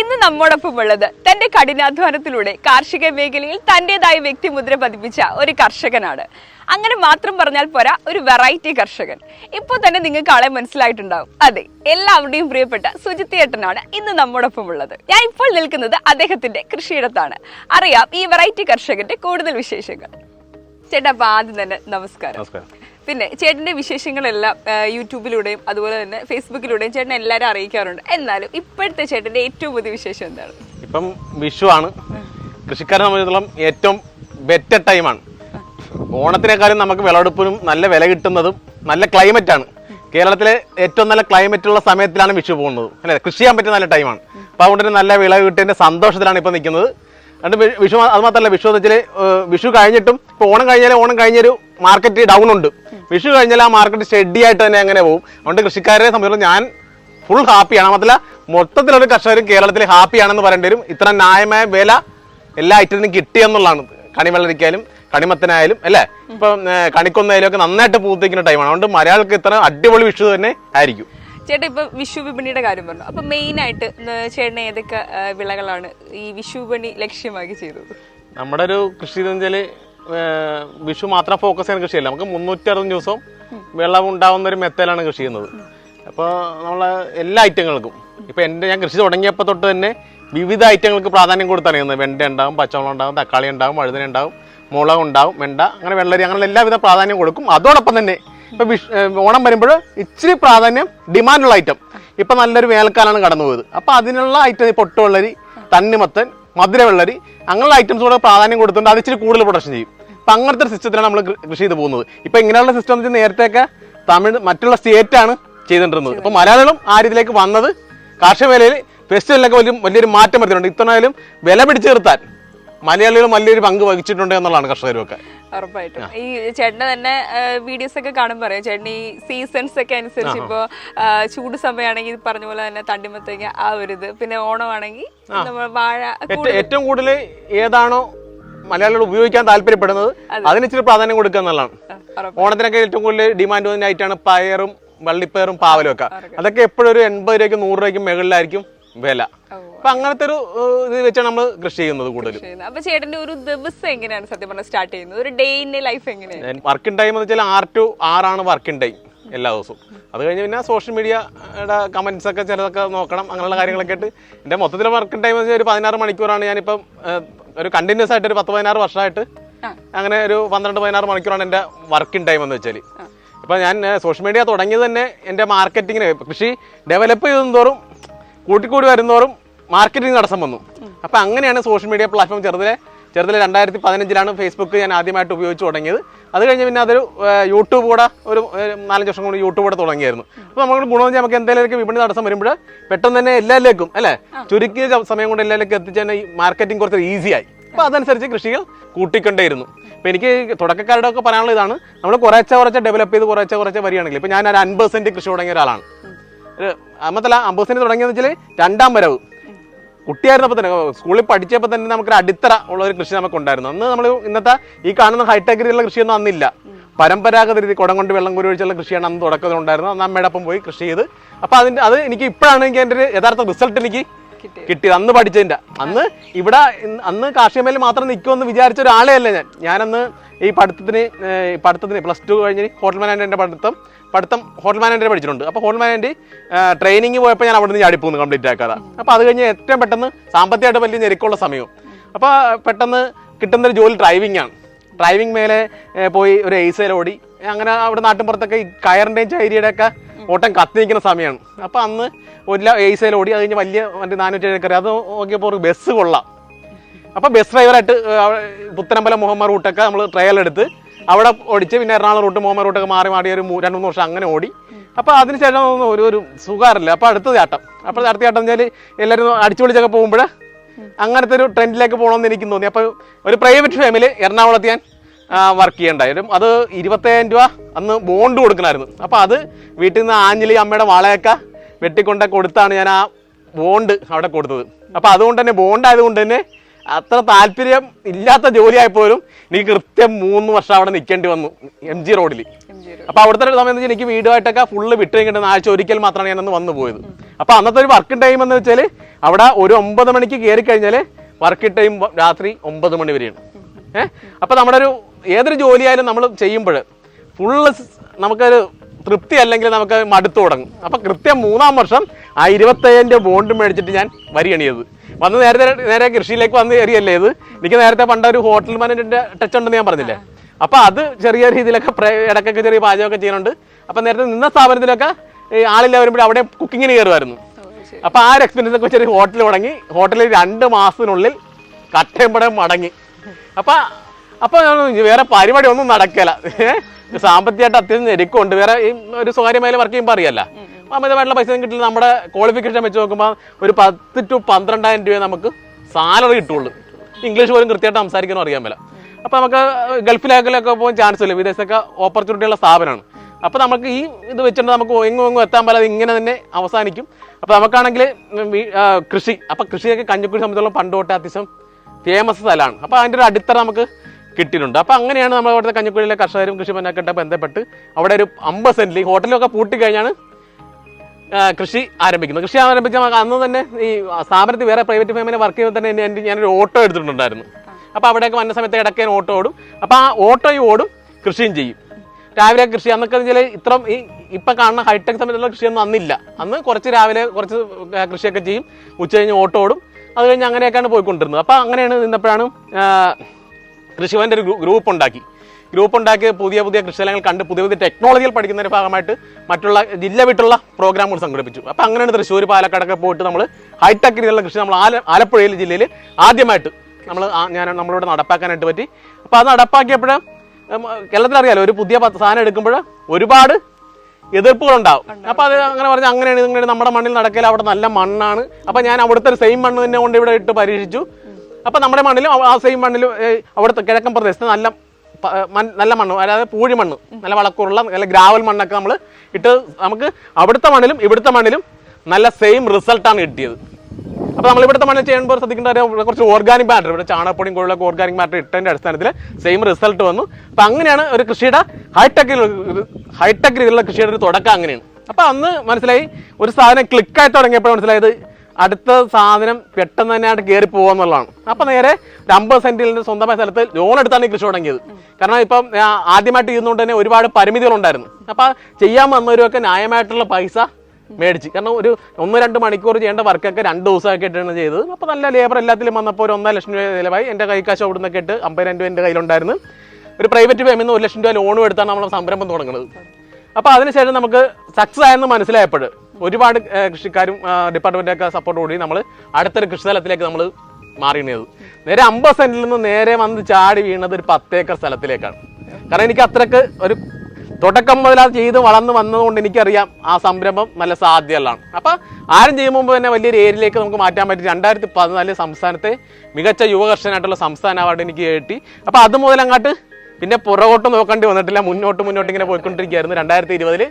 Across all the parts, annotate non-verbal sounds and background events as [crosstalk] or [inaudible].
ഇന്ന് നമ്മോടൊപ്പം ഉള്ളത് തന്റെ കഠിനാധ്വാനത്തിലൂടെ കാർഷിക മേഖലയിൽ തന്റേതായ വ്യക്തിമുദ്ര പതിപ്പിച്ച ഒരു കർഷകനാണ്. അങ്ങനെ മാത്രം പറഞ്ഞാൽ പോരാ ഒരു വെറൈറ്റി കർഷകൻ. ഇപ്പോൾ തന്നെ നിങ്ങൾക്ക് ആളെ മനസ്സിലായിട്ടുണ്ടാവും. അതെ എല്ലാവരുടെയും പ്രിയപ്പെട്ട സുജിത്തി ഏട്ടനാണ് ഇന്ന് നമ്മോടൊപ്പം ഉള്ളത് ഞാൻ ഇപ്പോൾ നിൽക്കുന്നത് അദ്ദേഹത്തിന്റെ കൃഷിയിടത്താണ്. അറിയാം ഈ വെറൈറ്റി കർഷകന്റെ കൂടുതൽ വിശേഷങ്ങൾ. ചേട്ടാ ആദ്യം തന്നെ നമസ്കാരം. നമസ്കാരം. പിന്നെ ചേട്ടന്റെ വിശേഷങ്ങളെല്ലാം യൂട്യൂബിലൂടെയും അതുപോലെ തന്നെ ഫേസ്ബുക്കിലൂടെയും ചേട്ടൻ എല്ലാവരും അറിയിക്കാറുണ്ട്. എന്നാലും ഇപ്പോഴത്തെ ചേട്ടന്റെ ഏറ്റവും പുതിയ വിശേഷം എന്താണ്? ഇപ്പം വിഷു ആണ്. കൃഷിക്കാരെ സംബന്ധിച്ചിടത്തോളം ഏറ്റവും ബെറ്റർ ടൈമാണ് ഓണത്തിനേക്കാളും നമുക്ക് വിളവെടുപ്പിനും നല്ല വില കിട്ടുന്നതും നല്ല ക്ലൈമറ്റ് ആണ്. കേരളത്തിലെ ഏറ്റവും നല്ല ക്ലൈമറ്റ് ഉള്ള സമയത്തിലാണ് വിഷു പോകുന്നത്. അല്ലേ? കൃഷി ചെയ്യാൻ പറ്റിയ നല്ല ടൈമാണ് അപ്പോൾ അതുകൊണ്ട് തന്നെ നല്ല വിളവ് കിട്ടിയതിന്റെ സന്തോഷത്തിലാണ് ഇപ്പോൾ നിൽക്കുന്നത്. അതുകൊണ്ട് വിഷു അത് മാത്രമല്ല വിഷു എന്ന് വെച്ചാൽ വിഷു കഴിഞ്ഞിട്ടും ഇപ്പോൾ ഓണം കഴിഞ്ഞാൽ ഓണം കഴിഞ്ഞൊരു മാർക്കറ്റ് ഡൗൺ ഉണ്ട്. വിഷു കഴിഞ്ഞാൽ ആ മാർക്കറ്റ് സ്റ്റഡി ആയിട്ട് തന്നെ അങ്ങനെ പോകും അതുകൊണ്ട് കൃഷിക്കാരെ സംബന്ധിച്ചിടത്തോളം ഞാൻ ഫുൾ ഹാപ്പിയാണ് മാത്രമല്ല മൊത്തത്തിലൊരു കർഷകരും കേരളത്തിൽ ഹാപ്പിയാണെന്ന് പറയേണ്ടി വരും. ഇത്ര ന്യായമായ വില എല്ലാ ഐറ്റത്തിനും കിട്ടിയെന്നുള്ളതാണ് കണിവെള്ളരിക്കായാലും കണിമത്തനായാലും അല്ലേ? ഇപ്പം കണിക്കൊന്നായാലും ഒക്കെ നന്നായിട്ട് പൂത്തേക്കുന്ന ടൈമാണ് അതുകൊണ്ട് മലയാളികൾക്ക് ഇത്ര അടിപൊളി വിഷു തന്നെ ആയിരിക്കും. ചേട്ടാ ഇപ്പൊ വിഷു വിപണിയുടെ കാര്യം പറഞ്ഞു. അപ്പൊ മെയിൻ ആയിട്ട് ചേട്ടൻ ഏതൊക്കെ വിളകളാണ് ഈ വിഷു വിപണി ലക്ഷ്യമാക്കി ചെയ്തത്? നമ്മുടെ ഒരു കൃഷി എന്ന് വെച്ചാൽ വിഷു മാത്രം ഫോക്കസ് ചെയ്യുന്ന കൃഷിയല്ല. നമുക്ക് മുന്നൂറ്റി അറുപത് ദിവസവും വെള്ളം ഉണ്ടാവുന്ന ഒരു മെത്തേലാണ് കൃഷി ചെയ്യുന്നത്. അപ്പോൾ നമ്മളെ എല്ലാ ഐറ്റങ്ങൾക്കും ഇപ്പോൾ എന്റെ ഞാൻ കൃഷി തുടങ്ങിയപ്പോൾ തൊട്ട് തന്നെ വിവിധ ഐറ്റങ്ങൾക്ക് പ്രാധാന്യം കൊടുത്താണ് ചെയ്യുന്നത്. വെണ്ട ഉണ്ടാവും പച്ചമുളക് ഉണ്ടാവും തക്കാളി ഉണ്ടാവും വഴുതന ഉണ്ടാവും മുളക് ഉണ്ടാവും വെണ്ട അങ്ങനെ വെള്ളരി അങ്ങനെ എല്ലാവിധ പ്രാധാന്യം കൊടുക്കും. അതോടൊപ്പം തന്നെ ഇപ്പം വിഷ് ഓണം വരുമ്പോൾ ഇച്ചിരി പ്രാധാന്യം ഡിമാൻഡുള്ള ഐറ്റം ഇപ്പം നല്ലൊരു വേനൽക്കാലമാണ് കടന്നു പോയത് അപ്പോൾ അതിനുള്ള ഐറ്റം പൊട്ടുവെള്ളരി തണ്ണിമത്തൻ മധുരവെള്ളരി അങ്ങനെയുള്ള ഐറ്റംസ് കൂടെ പ്രാധാന്യം കൊടുത്തുകൊണ്ട് അത് ഇച്ചിരി കൂടുതൽ പ്രൊഡക്ഷൻ ചെയ്യും. അപ്പം അങ്ങനത്തെ ഒരു സിസ്റ്റത്തിലാണ് നമ്മൾ കൃഷി ചെയ്ത് പോകുന്നത്. ഇപ്പം ഇങ്ങനെയുള്ള സിസ്റ്റം എന്ന് വെച്ചാൽ നേരത്തെയൊക്കെ തമിഴ് മറ്റുള്ള സ്റ്റേറ്റാണ് ചെയ്തുകൊണ്ടിരുന്നത്. ഇപ്പം മലയാളികളും ആ രീതിയിലേക്ക് വന്നത് കാർഷിക മേഖലയിൽ ഫെസ്റ്റിവലിലൊക്കെ വലിയ വലിയൊരു മാറ്റം വരുന്നുണ്ട് ഇത്തവണയാലും വില പിടിച്ചു നിർത്താൻ മലയാളികൾ വലിയൊരു പങ്ക് വഹിച്ചിട്ടുണ്ട് എന്നുള്ളതാണ് കർഷകരൊക്കെ ഉറപ്പായിട്ടും. ഈ ചേട്ടനെ തന്നെ വീഡിയോസ് ഒക്കെ കാണുമ്പോൾ പറയാം ചേട്ടൻ ഈ സീസൺസ് ഒക്കെ അനുസരിച്ച് ഇപ്പോ ചൂട് സമയമാണെങ്കിൽ പറഞ്ഞ പോലെ തന്നെ തണ്ടിമത്തേക്ക് ആ ഒരു ഇത്. പിന്നെ ഓണമാണെങ്കിൽ നമ്മൾ വാഴ ഏറ്റവും കൂടുതൽ ഏതാണോ മലയാളികൾ ഉപയോഗിക്കാൻ താല്പര്യപ്പെടുന്നത് അതിന് ഇച്ചിരി പ്രാധാന്യം കൊടുക്കുക എന്നുള്ളതാണ്. ഓണത്തിനൊക്കെ ഏറ്റവും കൂടുതൽ ഡിമാൻഡ് വന്ന ഐറ്റാണ് പയറും വള്ളിപ്പയറും പാവലും ഒക്കെ. അതൊക്കെ എപ്പോഴും ഒരു എൺപത് രൂപയ്ക്കും നൂറ് രൂപയ്ക്കും മുകളിലായിരിക്കും. വില. അപ്പൊ അങ്ങനത്തെ ഒരു ഇത് വെച്ചാണ് നമ്മൾ കൃഷി ചെയ്യുന്നത് കൂടുതലും. അപ്പൊ ചേട്ടന്റെ ഒരു ദിവസം എങ്ങനെയാണ് സത്യം പറഞ്ഞാൽ സ്റ്റാർട്ട് ചെയ്യുന്നത്? ഒരു ഡേ ഇൻ ലൈഫ് എങ്ങനെയാണ്? വർക്കിംഗ് ടൈം എന്ന് വെച്ചാൽ ആറ് ടു ആറാണ് വർക്കിംഗ് ടൈം എല്ലാ ദിവസവും. അത് കഴിഞ്ഞ് പിന്നെ സോഷ്യൽ മീഡിയയുടെ കമന്റ്സ് ഒക്കെ ചിലതൊക്കെ നോക്കണം അങ്ങനെയുള്ള കാര്യങ്ങളൊക്കെ ആയിട്ട്. എന്റെ മൊത്തത്തിലെ വർക്കിംഗ് ടൈം ഒരു പതിനാറ് മണിക്കൂറാണ് ഞാനിപ്പം ഒരു കണ്ടിന്യൂസ് ആയിട്ട് ഒരു പത്ത് പതിനാറ് വർഷമായിട്ട് അങ്ങനെ ഒരു പന്ത്രണ്ട് പതിനാറ് മണിക്കൂറാണ് എന്റെ വർക്കിംഗ് ടൈം എന്ന് വെച്ചാൽ ഇപ്പം ഞാൻ സോഷ്യൽ മീഡിയ തുടങ്ങിയത് തന്നെ എന്റെ മാർക്കറ്റിങ്ങിന് കൃഷി ഡെവലപ്പ് ചെയ്തോറും കൂട്ടിക്കൂടി വരുന്നോറും മാർക്കറ്റിംഗ് തടസ്സം വന്നു. അപ്പം അങ്ങനെയാണ് സോഷ്യൽ മീഡിയ പ്ലാറ്റ്ഫോം ചെറുതിലെ ചെറുതിലെ രണ്ടായിരത്തി പതിനഞ്ചിലാണ് ഫേസ്ബുക്ക് ഞാൻ ആദ്യമായിട്ട് ഉപയോഗിച്ച് തുടങ്ങിയത്. അത് കഴിഞ്ഞ് പിന്നെ അതൊരു യൂട്യൂബ് കൂടെ ഒരു നാലഞ്ച് വർഷം കൊണ്ട് യൂട്യൂബ് കൂടെ തുടങ്ങിയായിരുന്നു. അപ്പോൾ നമുക്ക് ഗുണം വെച്ചാൽ നമുക്ക് എന്തെങ്കിലും വിപണി തടസ്സം വരുമ്പോൾ പെട്ടെന്ന് തന്നെ എല്ലാവരിലേക്കും അല്ലേ? ചുരുക്കിയ സമയം കൊണ്ട് എല്ലാവരിലേക്കും എത്തിച്ച് തന്നെ ഈ മാർക്കറ്റിംഗ് കുറച്ച് ഈസിയായി അപ്പോൾ അതനുസരിച്ച് കൃഷികൾ കൂട്ടിക്കൊണ്ടേയിരുന്നു. അപ്പോൾ എനിക്ക് തുടക്കക്കാരുടെ ഒക്കെ പറയാനുള്ള ഇതാണ്. നമ്മൾ കുറേശ്ശെ കുറച്ച് ഡെവലപ്പ് ചെയ്ത് കുറേശ്ശെ കുറച്ച് വരികയാണെങ്കിൽ ഇപ്പോൾ ഞാൻ ഒരു അൻപത് സെന്റ് കൃഷി തുടങ്ങിയ ഒരാളാണ്. ഒരു അമ്മത്തല്ല അമ്പത് സെന്റ് തുടങ്ങിയെന്ന് വെച്ചാൽ രണ്ടാം വരവ്. കുട്ടിയായിരുന്നപ്പോൾ തന്നെ സ്കൂളിൽ പഠിച്ചപ്പോൾ തന്നെ നമുക്കൊരു അടിത്തറ ഉള്ള ഒരു കൃഷി നമുക്ക് ഉണ്ടായിരുന്നു അന്ന് നമ്മൾ ഇന്നത്തെ ഈ കാണുന്ന ഹൈടെക് രീതിയിലുള്ള കൃഷിയൊന്നും അന്നില്ല. പരമ്പരാഗത രീതി കുടം കൊണ്ട് വെള്ളം കുരുവഴിച്ചുള്ള ഒഴിച്ചുള്ള കൃഷിയാണ് അന്ന് തുടക്കത്തിൽ ഉണ്ടായിരുന്നത് അന്ന് അമ്മയുടെ ഒപ്പം പോയി കൃഷി ചെയ്ത്. അപ്പോൾ അതിന്റെ അത് എനിക്ക് ഇപ്പോഴാണ് എനിക്ക് എന്റെ ഒരു യഥാർത്ഥ റിസൾട്ട് എനിക്ക് കിട്ടിയത്. കിട്ടിയത് അന്ന് പഠിച്ചതിന്റെ അന്ന് ഇവിടെ അന്ന് കാർഷിക മേഖല മാത്രം നിൽക്കുമെന്ന് വിചാരിച്ച ഒരാളെ അല്ല ഞാൻ. ഞാനന്ന് ഈ പഠിത്തത്തിന് പഠിത്തത്തിന് പ്ലസ് ടു കഴിഞ്ഞ് ഹോട്ടൽ മാനേജ്മെന്റിന്റെ പഠിത്തം പഠിത്തം ഹോട്ടൽ മാനേജ്മെന്റ് പഠിച്ചിട്ടുണ്ട്. അപ്പോൾ ഹോട്ടൽ മാനേജ്മെന്റ് ട്രെയിനിങ് പോയപ്പോൾ ഞാൻ അവിടെ നിന്ന് ചാടിപ്പോന്ന് കംപ്ലീറ്റ് ആക്കാതെ. അപ്പോൾ അത് കഴിഞ്ഞ് ഏറ്റവും പെട്ടെന്ന് സാമ്പത്തികമായിട്ട് വലിയ ഞെരുക്കമുള്ള സമയവും അപ്പോൾ പെട്ടെന്ന് കിട്ടുന്നൊരു ജോലി ഡ്രൈവിംഗ് ആണ്. ഡ്രൈവിംഗ് മേലെ പോയി ഒരു എയ്സയിൽ ഓടി. അങ്ങനെ അവിടെ നാട്ടിൻ പുറത്തൊക്കെ ഈ കയറിന്റെയും ചൈരിയുടെ ഒക്കെ ഓട്ടം കത്തി നിൽക്കുന്ന സമയമാണ്. അപ്പോൾ അന്ന് ഒരു എയ്സയിൽ ഓടി. അത് കഴിഞ്ഞ് വലിയ മറ്റേ നാനൂറ്റി ഏഴ് ഏഴക്കറി അത് നോക്കിയപ്പോൾ ബസ് കൊള്ളാം. അപ്പോൾ ബസ് ഡ്രൈവറായിട്ട് പുത്തനമ്പലം മുഹമ്മദ് റൂട്ടൊക്കെ നമ്മൾ ട്രയൽ എടുത്ത് അവിടെ ഓടിച്ച് പിന്നെ എറണാകുളം റൂട്ട് മുഹമ്മദ് റൂട്ടൊക്കെ മാറി മാറി ഒരു രണ്ടു മൂന്ന് വർഷം അങ്ങനെ ഓടി. അപ്പോൾ അതിനുശേഷം ഒരു ഒരു സുഖമില്ല അപ്പോൾ അടുത്ത ചാട്ടം. അപ്പോൾ അടുത്ത ചാട്ടം വെച്ചാൽ എല്ലാവരും അടിച്ചുപൊളിച്ചൊക്കെ പോകുമ്പോൾ അങ്ങനത്തെ ഒരു ട്രെൻഡിലേക്ക് പോകണമെന്ന് എനിക്ക് തോന്നി. അപ്പോൾ ഒരു പ്രൈവറ്റ് ഫാമിലി എറണാകുളത്ത് ഞാൻ വർക്ക് ചെയ്യണ്ടായിരുന്നു. അത് ഇരുപത്തയ്യായിരം രൂപ അന്ന് ബോണ്ട് കൊടുക്കണമായിരുന്നു അപ്പോൾ അത് വീട്ടിൽ നിന്ന് ആഞ്ഞിലി അമ്മയുടെ വളയൊക്കെ വെട്ടിക്കൊണ്ടൊക്കെ കൊടുത്താണ് ഞാൻ ആ ബോണ്ട് അവിടെ കൊടുത്തത്. അപ്പോൾ അതുകൊണ്ട് തന്നെ ബോണ്ട് ആയതുകൊണ്ട് തന്നെ അത്ര താല്പര്യം ഇല്ലാത്ത ജോലിയായപ്പോലും എനിക്ക് കൃത്യം മൂന്ന് വർഷം അവിടെ നിൽക്കേണ്ടി വന്നു എം ജി റോഡിൽ. അപ്പൊ അവിടുത്തെ ഒരു സമയത്ത് എനിക്ക് വീടുമായിട്ടൊക്കെ ഫുള്ള് വിട്ട് കഴിഞ്ഞിട്ട് ആഴ്ച ഒരിക്കൽ മാത്രമാണ് ഞാനൊന്ന് വന്നു പോയത്. അപ്പൊ അന്നത്തെ ഒരു വർക്കിംഗ് ടൈം എന്ന് വെച്ചാൽ അവിടെ ഒരു ഒമ്പത് മണിക്ക് കയറി കഴിഞ്ഞാൽ വർക്കിംഗ് ടൈം രാത്രി ഒമ്പത് മണി വരെയാണ്. ഏഹ് അപ്പൊ നമ്മുടെ ഒരു ഏതൊരു ജോലിയായാലും നമ്മൾ ചെയ്യുമ്പോൾ ഫുള്ള് നമുക്കൊരു തൃപ്തി അല്ലെങ്കിൽ നമുക്ക് മടുത്തു തുടങ്ങും. അപ്പൊ കൃത്യം മൂന്നാം വർഷം ആ ഇരുപത്തയ്യന്റെ ബോണ്ട് മേടിച്ചിട്ട് ഞാൻ വരികണിയത് വന്ന് നേരത്തെ നേരെ കൃഷിയിലേക്ക് വന്ന് കയറിയല്ലേ ഇത്? എനിക്ക് നേരത്തെ പണ്ട് ഒരു ഹോട്ടൽ മാനേജറിന്റെ ടച്ച് ഉണ്ടെന്ന് ഞാൻ പറഞ്ഞില്ലേ? അപ്പൊ അത് ചെറിയ രീതിയിലൊക്കെ ഇടക്കൊക്കെ ചെറിയ പാചകമൊക്കെ ചെയ്യുന്നുണ്ട്. അപ്പൊ നേരത്തെ നിന്ന സ്ഥാപനത്തിലൊക്കെ ആളില്ല വരുമ്പോൾ അവിടെ കുക്കിങ്ങിന് കയറുമായിരുന്നു. അപ്പൊ ആ ഒരു എക്സ്പീരിയൻസ് ഒക്കെ വെച്ചൊരു ഹോട്ടൽ തുടങ്ങി. ഹോട്ടലിൽ രണ്ട് മാസത്തിനുള്ളിൽ കട്ടയമ്പടം മടങ്ങി. അപ്പൊ അപ്പൊ വേറെ പരിപാടി ഒന്നും നടക്കല. സാമ്പത്തികമായിട്ട് അത്യാവശ്യം ഞെരുക്കമുണ്ട്. വേറെ ഒരു സ്വകാര്യ വർക്ക് ചെയ്യുമ്പോൾ അറിയല്ല. അമിതമായിട്ടുള്ള പൈസ കിട്ടില്ല. നമ്മുടെ ക്വാളിഫിക്കേഷൻ വെച്ച് നോക്കുമ്പോൾ ഒരു പത്ത് ടു പന്ത്രണ്ടായിരം രൂപ നമുക്ക് സാലറി കിട്ടുള്ളൂ. ഇംഗ്ലീഷ് പോലും കൃത്യമായിട്ട് സംസാരിക്കാനും അറിയാൻ മേല. അപ്പോൾ നമുക്ക് ഗൾഫിലേക്കൊക്കെ പോകാൻ ചാൻസ് ഇല്ല. വിദേശത്തൊക്കെ ഓപ്പർച്യൂണിറ്റി ഉള്ള സ്ഥാപനമാണ്. അപ്പോൾ നമുക്ക് ഈ ഇത് വെച്ചിട്ട് നമുക്ക് എങ്ങും എങ്ങും എത്താൻ പറ്റാതെ ഇങ്ങനെ തന്നെ അവസാനിക്കും. അപ്പോൾ നമുക്കാണെങ്കിൽ കൃഷി. അപ്പോൾ കൃഷിയൊക്കെ കഞ്ഞിക്കുഴി സംബന്ധിച്ചുള്ള പണ്ട് തൊട്ടേ അത്യാവശ്യം ഫേമസ് സ്ഥലമാണ്. അപ്പോൾ അതിന്റെ ഒരു അടിത്തറ നമുക്ക് കിട്ടിയിട്ടുണ്ട്. അപ്പോൾ അങ്ങനെയാണ് നമ്മൾ അവിടുത്തെ കഞ്ഞിക്കുഴിയിലെ കർഷകരും കൃഷിഭവനൊക്കെ ബന്ധപ്പെട്ട് അവിടെ ഒരു അമ്പത് സെന്റിൽ ഹോട്ടലൊക്കെ പൂട്ടി കഴിഞ്ഞാണ് കൃഷി ആരംഭിക്കുന്നത് കൃഷി ആരംഭിച്ച അന്ന് തന്നെ ഈ സ്ഥാപനത്തിൽ വേറെ പ്രൈവറ്റ് ഫേമിനെ വർക്ക് ചെയ്യുമ്പോൾ തന്നെ എന്റെ ഞാനൊരു ഓട്ടോ എടുത്തിട്ടുണ്ടായിരുന്നു. അപ്പോൾ അവിടെയൊക്കെ വന്ന സമയത്ത് ഇടയ്ക്ക് ഓട്ടോ ഓടും. അപ്പോൾ ആ ഓട്ടോയും ഓടും കൃഷിയും ചെയ്യും. രാവിലെ കൃഷി അന്നൊക്കെ വെച്ചാൽ ഇത്ര ഈ ഇപ്പം കാണുന്ന ഹൈടെക് സമയത്തുള്ള കൃഷിയൊന്നും അന്നില്ല. അന്ന് കുറച്ച് രാവിലെ കുറച്ച് കൃഷിയൊക്കെ ചെയ്യും. ഉച്ച കഴിഞ്ഞ് ഓട്ടോ ഓടും. അത് കഴിഞ്ഞ് അങ്ങനെയൊക്കെയാണ് പോയിക്കൊണ്ടിരുന്നത്. അപ്പോൾ അങ്ങനെയാണ് നിന്നപ്പോഴാണ് കൃഷിവന്റെ ഒരു ഗ്രൂപ്പ് ഉണ്ടാക്കി. ഗ്രൂപ്പ് ഉണ്ടാക്കി പുതിയ പുതിയ കൃഷിയിലങ്ങൾ കണ്ട് പുതിയ പുതിയ ടെക്നോളജിയിൽ പഠിക്കുന്നതിന്റെ ഭാഗമായിട്ട് മറ്റുള്ള ജില്ല വിട്ടുള്ള പ്രോഗ്രാമുകൾ സംഘടിപ്പിച്ചു. അപ്പോൾ അങ്ങനെയാണ് തൃശ്ശൂർ പാലക്കാടൊക്കെ പോയിട്ട് നമ്മൾ ഹൈടെക് രീതിയിലുള്ള കൃഷി നമ്മൾ ആല ആലപ്പുഴയിൽ ജില്ലയിൽ ആദ്യമായിട്ട് നമ്മൾ ഞാൻ നമ്മളിവിടെ നടപ്പാക്കാനായിട്ട് പറ്റി. അപ്പോൾ അത് നടപ്പാക്കിയപ്പോൾ കേരളത്തിൽ അറിയാലോ ഒരു പുതിയ സാധനം എടുക്കുമ്പോൾ ഒരുപാട് എതിർപ്പുകളുണ്ടാവും അപ്പോൾ അത് അങ്ങനെ പറഞ്ഞാൽ അങ്ങനെയാണ് ഇങ്ങനെ നമ്മുടെ മണ്ണിൽ നടക്കില്ല അവിടെ നല്ല മണ്ണാണ്. അപ്പോൾ ഞാൻ അവിടുത്തെ ഒരു സെയിം മണ്ണ് തന്നെ കൊണ്ട് ഇവിടെ ഇട്ട് പരീക്ഷിച്ചു. അപ്പോൾ നമ്മുടെ മണ്ണിലും ആ സെയിം മണ്ണിലും അവിടുത്തെ കിഴക്കൻ പ്രദേശത്ത് നല്ല നല്ല മണ്ണ് അതായത് പൂഴി മണ്ണ് നല്ല വളക്കൂറുള്ള നല്ല ഗ്രാവൽ മണ്ണൊക്കെ നമ്മൾ ഇട്ട് നമുക്ക് അവിടുത്തെ മണ്ണിലും ഇവിടുത്തെ മണ്ണിലും നല്ല സെയിം റിസൾട്ടാണ് കിട്ടിയത്. അപ്പോൾ നമ്മൾ ഇവിടുത്തെ മണ്ണിൽ ചെയ്യുമ്പോൾ ശ്രദ്ധിക്കേണ്ട ഇവിടെ കുറച്ച് ഓർഗാനിക് മാറ്റർ ഇവിടെ ചാണകപ്പൊടിയും കൂടുതലൊക്കെ ഓർഗാനിക് മാറ്റർ ഇട്ടതിന്റെ അടിസ്ഥാനത്തിൽ സെയിം റിസൾട്ട് വന്നു. അപ്പോൾ അങ്ങനെയാണ് ഒരു കൃഷിയുടെ ഹൈടെക് ഹൈടെക് രീതിയിലുള്ള കൃഷിയുടെ ഒരു തുടക്കം അങ്ങനെയാണ്. അപ്പോൾ അന്ന് മനസ്സിലായി ഒരു സാധനം ക്ലിക്കായി തുടങ്ങിയപ്പോൾ മനസ്സിലായത് അടുത്ത സാധനം പെട്ടെന്ന് തന്നെ ആയിട്ട് കയറി പോകുന്നുള്ളതാണ് അപ്പൊ നേരെ ഒരു അമ്പത് സെന്റിൽ നിന്ന് സ്വന്തമായ സ്ഥലത്ത് ലോൺ എടുത്താണ് ഈ കൃഷി തുടങ്ങിയത്. കാരണം ഇപ്പം ആദ്യമായിട്ട് ചെയ്യുന്നതുകൊണ്ട് തന്നെ ഒരുപാട് പരിമിതികൾ ഉണ്ടായിരുന്നു അപ്പൊ ചെയ്യാൻ വന്നവരൊക്കെ ന്യായമായിട്ടുള്ള പൈസ മേടിച്ച്. കാരണം ഒരു ഒന്ന് രണ്ട് മണിക്കൂർ ചെയ്യേണ്ട വർക്കൊക്കെ രണ്ട് ദിവസമൊക്കെ ഇട്ടാണ് ചെയ്തത്. അപ്പോൾ നല്ല ലേബർ എല്ലാത്തിലും വന്നപ്പോൾ ഒരു ഒന്നര ലക്ഷം രൂപ ചിലവായി. എന്റെ കൈക്കാശ് അവിടെ നിന്നൊക്കെ ഇട്ട് അമ്പതിനായിരം രൂപ എന്റെ കയ്യിലുണ്ടായിരുന്നു. ഒരു പ്രൈവറ്റ് ഫേമിൽ നിന്ന് ഒരു ലക്ഷം രൂപ ലോണും എടുത്താണ് നമ്മൾ സംരംഭം തുടങ്ങുന്നത്. അപ്പോൾ അതിനുശേഷം നമുക്ക് സക്സസ് ആയെന്ന് മനസ്സിലായപ്പോൾ ഒരുപാട് കൃഷിക്കാരും സപ്പോർട്ട് കൂടി നമ്മൾ അടുത്തൊരു കൃഷിസ്ഥലത്തിലേക്ക് നമ്മൾ മാറിയത് നേരെ അമ്പത് സെന്റിൽ നിന്ന് നേരെ വന്ന് ചാടി വീണത് ഒരു പത്തേക്കർ സ്ഥലത്തിലേക്കാണ്. കാരണം എനിക്ക് അത്രയ്ക്ക് ഒരു തുടക്കം അത് ചെയ്ത് വളർന്ന് വന്നതുകൊണ്ട് എനിക്കറിയാം ആ സംരംഭം നല്ല സാധ്യതകളാണ് അപ്പോൾ ആരും ചെയ്യുമ്പോൾ തന്നെ വലിയൊരു ഏരിയയിലേക്ക് നമുക്ക് മാറ്റാൻ പറ്റി. രണ്ടായിരത്തി പതിനാലിൽ സംസ്ഥാനത്തെ മികച്ച യുവകർഷനായിട്ടുള്ള സംസ്ഥാന അവാർഡ് എനിക്ക് കിട്ടി. അപ്പോൾ അത് മുതൽ അങ്ങോട്ട് പിന്നെ പുറകോട്ട് നോക്കേണ്ടി വന്നിട്ടില്ല. മുന്നോട്ട് മുന്നോട്ട് ഇങ്ങനെ പോയിക്കൊണ്ടിരിക്കുകയായിരുന്നു. രണ്ടായിരത്തി ഇരുപതിൽ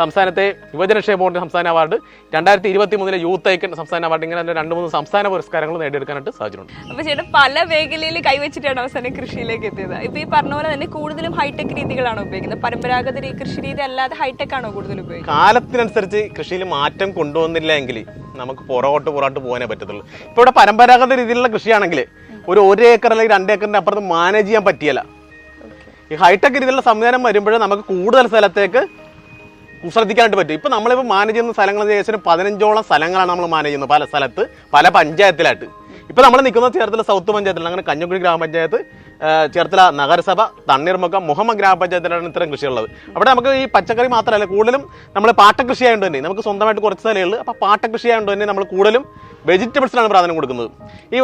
സംസ്ഥാനത്തെ യുവജനക്ഷേമ ബോർഡ് സംസ്ഥാന അവാർഡ് രണ്ടായിരത്തി ഇരുപത്തി മൂന്നിലെ യൂത്ത് ഐക്കൺ സംസ്ഥാന അവാർഡ് ഇങ്ങനെ രണ്ട് മൂന്ന് സംസ്ഥാന പുരസ്കാരങ്ങൾ നേടിയെടുക്കാനായിട്ട് സാധിച്ചിട്ടുണ്ട്. അപ്പോൾ ചേട്ടൻ പല മേഖലയിൽ കൈവച്ചിട്ടാണ് അവസാനം കൃഷിയിലേക്ക് എത്തിയത്. ഇപ്പൊ ഈ പറഞ്ഞ പോലെ തന്നെ കൂടുതലും ഹൈടെക് രീതികളാണ് ഉപയോഗിക്കുന്നത്. പരമ്പരാഗത കൃഷി രീതി അല്ലാതെ ഹൈടെക് ആണോ കൂടുതൽ ഉപയോഗിക്കുന്നത്? കാലത്തിനനുസരിച്ച് കൃഷിയിൽ മാറ്റം കൊണ്ടുവന്നില്ല എങ്കിൽ നമുക്ക് പുറകോട്ട് പുറകോട്ട് പോകാനേ പറ്റത്തുള്ളൂ. ഇപ്പോൾ ഇവിടെ പരമ്പരാഗത രീതിയിലുള്ള കൃഷിയാണെങ്കിൽ ഒരു ഒരു ഏക്കർ അല്ലെങ്കിൽ രണ്ട് ഏക്കറിന്റെ അപ്പുറത്ത് മാനേജ് ചെയ്യാൻ പറ്റിയല്ല. ഈ ഹൈടെക് രീതിയിലുള്ള സംവിധാനം വരുമ്പോഴേ നമുക്ക് കൂടുതൽ സ്ഥലത്തേക്ക് ശ്രദ്ധിക്കാനായിട്ട് പറ്റും. ഇപ്പം നമ്മളിപ്പോൾ മാനേജ് ചെയ്യുന്ന സ്ഥലങ്ങൾ ഏകദേശം പതിനഞ്ചോളം സ്ഥലങ്ങളാണ് നമ്മൾ മാനേജ് ചെയ്യുന്നത്. പല സ്ഥലത്ത് പല പഞ്ചായത്തിലായിട്ട്. ഇപ്പം നമ്മൾ നിൽക്കുന്ന ചേർത്തല സൗത്ത് പഞ്ചായത്തിലാണ് അങ്ങനെ കഞ്ഞുകുഴി ഗ്രാമപഞ്ചായത്ത് ചേർത്തല നഗരസഭ തണ്ണീർമുക്കം മുഹമ്മദ് ഗ്രാമപഞ്ചായത്തിലാണ് ഇത്തരം കൃഷിയുള്ളത്. അവിടെ നമുക്ക് ഈ പച്ചക്കറി മാത്രമല്ല കൂടുതലും നമ്മൾ പാട്ടകൃഷി ആയതുകൊണ്ട് തന്നെ നമുക്ക് സ്വന്തമായിട്ട് കുറച്ച് സ്ഥലമുള്ളൂ അപ്പോൾ പാട്ടകൃഷി ആയതുകൊണ്ട് തന്നെ നമ്മൾ കൂടുതലും വെജിറ്റബിൾസിനാണ് പ്രാധാന്യം കൊടുക്കുന്നത്. ഈ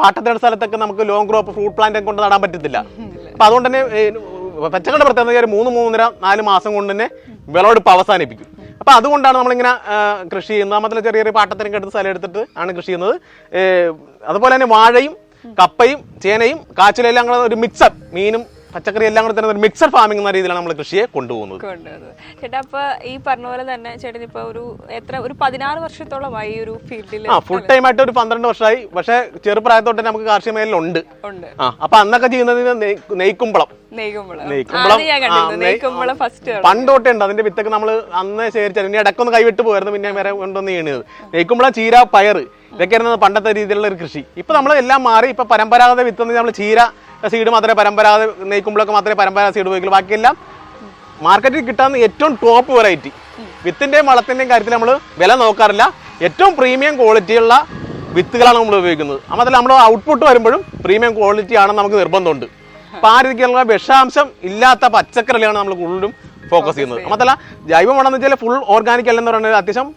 പാട്ടത്തിന്റെ സ്ഥലത്തൊക്കെ നമുക്ക് ലോങ് ക്രോപ്പ് ഫ്രൂട്ട് പ്ലാന്റ് കൊണ്ട് നടാൻ പറ്റത്തില്ല. അപ്പൊ അതുകൊണ്ട് തന്നെ പച്ചക്കറി പ്രത്യേകത മൂന്ന് മൂന്നര നാല് മാസം കൊണ്ട് തന്നെ വിളവെടുപ്പ് അവസാനിപ്പിക്കും. അപ്പൊ അതുകൊണ്ടാണ് നമ്മളിങ്ങനെ കൃഷി ചെയ്യുന്നത്. മാത്രമല്ല ചെറിയ ചെറിയ പാട്ടത്തിനൊക്കെ എടുത്ത് സ്ഥലം എടുത്തിട്ട് ആണ് കൃഷി ചെയ്യുന്നത്. അതുപോലെ തന്നെ വാഴയും കപ്പയും ചേനയും കാച്ചിലെല്ലാം ഒരു മിക്സപ്പ് മീനും പച്ചക്കറി എല്ലാം കൂടെ തന്നെ മിക്സഡ് ഫാമിംഗ് എന്ന രീതിയിലാണ് നമ്മൾ കൃഷിയെ കൊണ്ടുപോകുന്നത്. ചേട്ടാ അപ്പൊ ഈ പറഞ്ഞ പോലെ തന്നെ ചേട്ടൻ ഇപ്പൊ ഒരു എത്ര ഒരു പതിനാറ് വർഷത്തോളമായി ഒരു ഫീൽഡിൽ ആ ഫുൾ ടൈം ആയിട്ട് ഒരു പന്ത്രണ്ട് വർഷമായി. പക്ഷെ ചെറുപ്രായത്തോട്ട് തന്നെ നമുക്ക് കാർഷിക മേഖലയിലുണ്ട് ഉണ്ട്. ആ അപ്പൊ അന്നൊക്കെ ചെയ്യുന്നതിന് നെയ്- നെയ്ക്കുമ്പളം. നെയ്കുമ്പളം നെയ്ക്കുമ്പളം അത് ഞാൻ ആ, കണ്ടിരുന്നു. ഫസ്റ്റ് പണ്ട് തൊട്ടേ ഉണ്ട്. അതിന്റെ വിത്തൊക്കെ നമ്മൾ അന്ന് ശേഖരിച്ചത്. ഇനി ഇടക്കൊന്ന് കൈവിട്ട് പോയിരുന്നു പിന്നെ വേറെ കൊണ്ടുവന്ന് ചെയ്യണത് നെയ്ക്കുമ്പളം ചീര പയറ് ഇതൊക്കെയായിരുന്നു പണ്ടത്തെ രീതിയിലുള്ള ഒരു കൃഷി. ഇപ്പൊ നമ്മൾ എല്ലാം മാറി. ഇപ്പൊ പരമ്പരാഗത വിത്ത് നമ്മൾ ചീര സീഡ് മാത്രമേ പരമ്പരാഗത നെയ്ക്കുമ്പോഴൊക്കെ മാത്രമേ പരമ്പരാഗത സീഡ് ഉപയോഗിക്കുള്ളൂ. ബാക്കിയെല്ലാം മാർക്കറ്റിൽ കിട്ടാവുന്ന ഏറ്റവും ടോപ്പ് വെറൈറ്റി വിത്തിന്റെയും വളത്തിന്റെയും കാര്യത്തിൽ നമ്മൾ വില നോക്കാറില്ല. ഏറ്റവും പ്രീമിയം ക്വാളിറ്റിയുള്ള വിത്തുകളാണ് നമ്മൾ ഉപയോഗിക്കുന്നത്. മാത്രമല്ല നമ്മുടെ ഔട്ട്പുട്ട് വരുമ്പോഴും പ്രീമിയം ക്വാളിറ്റി ആണെന്ന് നമുക്ക് നിർബന്ധമുണ്ട്. അപ്പം ആ രീതിക്കുള്ള വിഷാംശം ഇല്ലാത്ത പച്ചക്കറികളാണ് നമ്മൾ കൂടുതലും ഫോക്കസ് ചെയ്യുന്നത്. മാത്രമല്ല ജൈവം എന്ന് വെച്ചാൽ ഫുൾ ഓർഗാനിക് അല്ലെന്ന് പറയുന്നത് അത്യാവശ്യം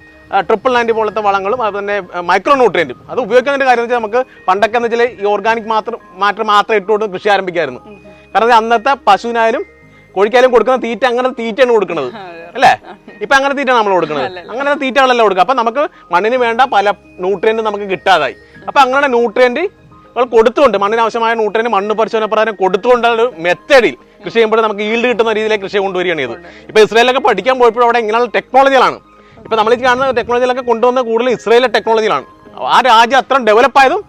ട്രിപ്പിൾ നയന്റി പോലത്തെ വളങ്ങളും അതുതന്നെ മൈക്രോ ന്യൂട്രിയന്റും അത് ഉപയോഗിക്കുന്നതിന്റെ കാര്യം വെച്ചാൽ നമുക്ക് പണ്ടൊക്കെ എന്ന് വെച്ചാൽ ഈ ഓർഗാനിക് മാത്രം മാറ്റം മാത്രം ഇട്ടുകൊണ്ട് കൃഷി ആരംഭിക്കായിരുന്നു. കാരണം അന്നത്തെ പശുവിനായാലും കോഴിക്കായാലും കൊടുക്കുന്ന തീറ്റ അങ്ങനെ തീറ്റയാണ് കൊടുക്കുന്നത്. അല്ലേ? ഇപ്പൊ അങ്ങനെ തീറ്റയാണ് നമ്മൾ കൊടുക്കുന്നത്. അങ്ങനെ തീറ്റകളല്ല കൊടുക്കുക. അപ്പൊ നമുക്ക് മണ്ണിന് വേണ്ട പല ന്യൂട്രിയന്റും നമുക്ക് കിട്ടാതായി. അപ്പൊ അങ്ങനെ ന്യൂട്രിയന്റ് കൊടുത്തുകൊണ്ട് മണ്ണിന് ആവശ്യമായ ന്യൂട്രിയന്റ് മണ്ണ് പരിശോധന പ്രകാരം കൊടുത്തുകൊണ്ടുള്ള ഒരു മെത്തേഡിൽ കൃഷി ചെയ്യുമ്പോൾ നമുക്ക് ഈൽഡ് കിട്ടുന്ന രീതിയിലേക്ക് കൃഷി കൊണ്ടുവരികയാണ് ഇത് ഇപ്പൊ ഇസ്രായേലൊക്കെ പഠിക്കാൻ പോയപ്പോൾ അവിടെ ഇങ്ങനെയുള്ള ടെക്നോളജികളാണ് ഇപ്പൊ നമ്മൾ ഈ കാണുന്ന ടെക്നോളജികളൊക്കെ കൊണ്ടുവന്ന കൂടുതൽ ഇസ്രയേലിലെ ടെക്നോളജികളാണ് ആ രാജ്യം അത്ര ഡെവലപ്പ് ആയതും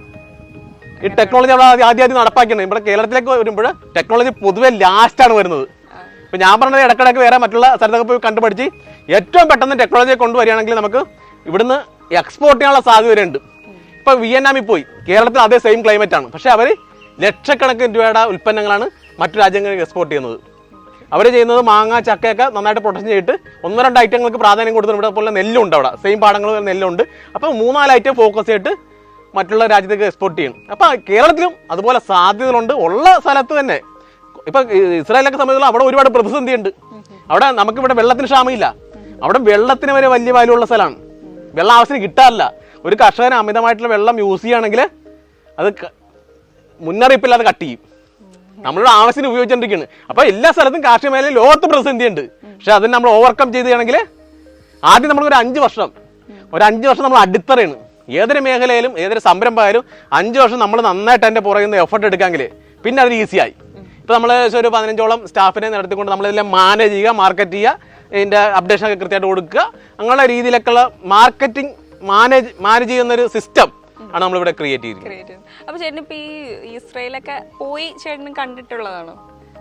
ഈ ടെക്നോളജി നമ്മൾ ആദ്യം ആദ്യം നടപ്പാക്കുന്നത് ഇവിടെ കേരളത്തിലേക്ക് വരുമ്പോൾ ടെക്നോളജി പൊതുവെ ലാസ്റ്റാണ് വരുന്നത്. ഇപ്പൊ ഞാൻ പറഞ്ഞത് ഇടക്കിടക്ക് വേറെ മറ്റുള്ള സ്ഥലത്തൊക്കെ പോയി കണ്ടുപഠിച്ച് ഏറ്റവും പെട്ടെന്ന് ടെക്നോളജി കൊണ്ടുവരികയാണെങ്കിൽ നമുക്ക് ഇവിടുന്ന് എക്സ്പോർട്ട് ചെയ്യാനുള്ള സാധ്യത ഉണ്ട് ഇപ്പൊ വിയറ്റ്നാമിൽ പോയി. കേരളത്തിൽ അതേ സെയിം ക്ലൈമറ്റ് ആണ്. പക്ഷെ അവർ ലക്ഷക്കണക്കിന് രൂപയുടെ ഉൽപ്പന്നങ്ങളാണ് മറ്റു രാജ്യങ്ങളിൽ എക്സ്പോർട്ട് ചെയ്യുന്നത്. അവർ ചെയ്യുന്നത് മാങ്ങ ചക്കയൊക്കെ നന്നായിട്ട് പ്രൊട്ടക്ഷൻ ചെയ്തിട്ട് ഒന്നോ രണ്ട് ഐറ്റങ്ങൾക്ക് പ്രാധാന്യം കൊടുത്തിട്ട് ഇവിടെ പോലെ നെല്ലുണ്ട് അവിടെ. സെയിം പാടങ്ങൾ നെല്ലുണ്ട്. അപ്പോൾ മൂന്നാൽ ഐറ്റം ഫോക്കസ് ചെയ്തിട്ട് മറ്റുള്ള രാജ്യത്തേക്ക് എക്സ്പോർട്ട് ചെയ്യും. അപ്പോൾ കേരളത്തിലും അതുപോലെ സാധ്യതകളുണ്ട്. ഉള്ള സ്ഥലത്ത് തന്നെ. ഇപ്പൊ ഇസ്രായേലൊക്കെ സംബന്ധിച്ചുള്ള അവിടെ ഒരുപാട് പ്രതിസന്ധി ഉണ്ട് അവിടെ നമുക്കിവിടെ വെള്ളത്തിന് ക്ഷാമമില്ല. അവിടെ വെള്ളത്തിന് വരെ വലിയ വാല്യുള്ള സ്ഥലമാണ്. വെള്ളം ആവശ്യത്തിന് കിട്ടാറില്ല. ഒരു കർഷകന് അമിതമായിട്ടുള്ള വെള്ളം യൂസ് ചെയ്യുകയാണെങ്കിൽ അത് മുന്നറിയിപ്പില്ലാതെ കട്ട് ചെയ്യും. നമ്മളുടെ ആവശ്യത്തിന് ഉപയോഗിച്ചുകൊണ്ടിരിക്കുകയാണ് അപ്പൊ എല്ലാ സ്ഥലത്തും കാർഷിക മേഖലയിൽ ലോകത്ത് പ്രതിസന്ധി ഉണ്ട് പക്ഷെ അതിന് നമ്മൾ ഓവർകം ചെയ്തുകയാണെങ്കിൽ ആദ്യം നമ്മൾ ഒരു അഞ്ച് വർഷം ഒരു അഞ്ച് വർഷം നമ്മൾ അടിത്തറയാണ്. ഏതൊരു മേഖലയിലും ഏതൊരു സംരംഭമായാലും അഞ്ച് വർഷം നമ്മൾ നന്നായിട്ട് അതിന്റെ പുറകിൽ നിന്ന് എഫർട്ട് എടുക്കാമെങ്കിൽ പിന്നെ അത് ഈസിയായി ഇപ്പൊ നമ്മൾ ഒരു പതിനഞ്ചോളം സ്റ്റാഫിനെ നടത്തിക്കൊണ്ട് നമ്മൾ നമ്മളിതെല്ലാം മാനേജ് ചെയ്യുക മാർക്കറ്റ് ചെയ്യുക ഇതിന്റെ അപ്ഡേഷൻ ഒക്കെ കൃത്യമായിട്ട് കൊടുക്കുക. അങ്ങനെയുള്ള രീതിയിലൊക്കെയുള്ള മാർക്കറ്റിംഗ് മാനേജ് മാനേജ് ചെയ്യുന്ന ഒരു സിസ്റ്റം ആണ് നമ്മളിവിടെ ക്രിയേറ്റ് ചെയ്തിരിക്കുന്നത്. ക്രിയേറ്റ് ചെയ്യുന്നത് അപ്പൊ ചേട്ടൻ ഈ ഇസ്രയേലൊക്കെ പോയി കണ്ടിട്ടുള്ളതാണോ?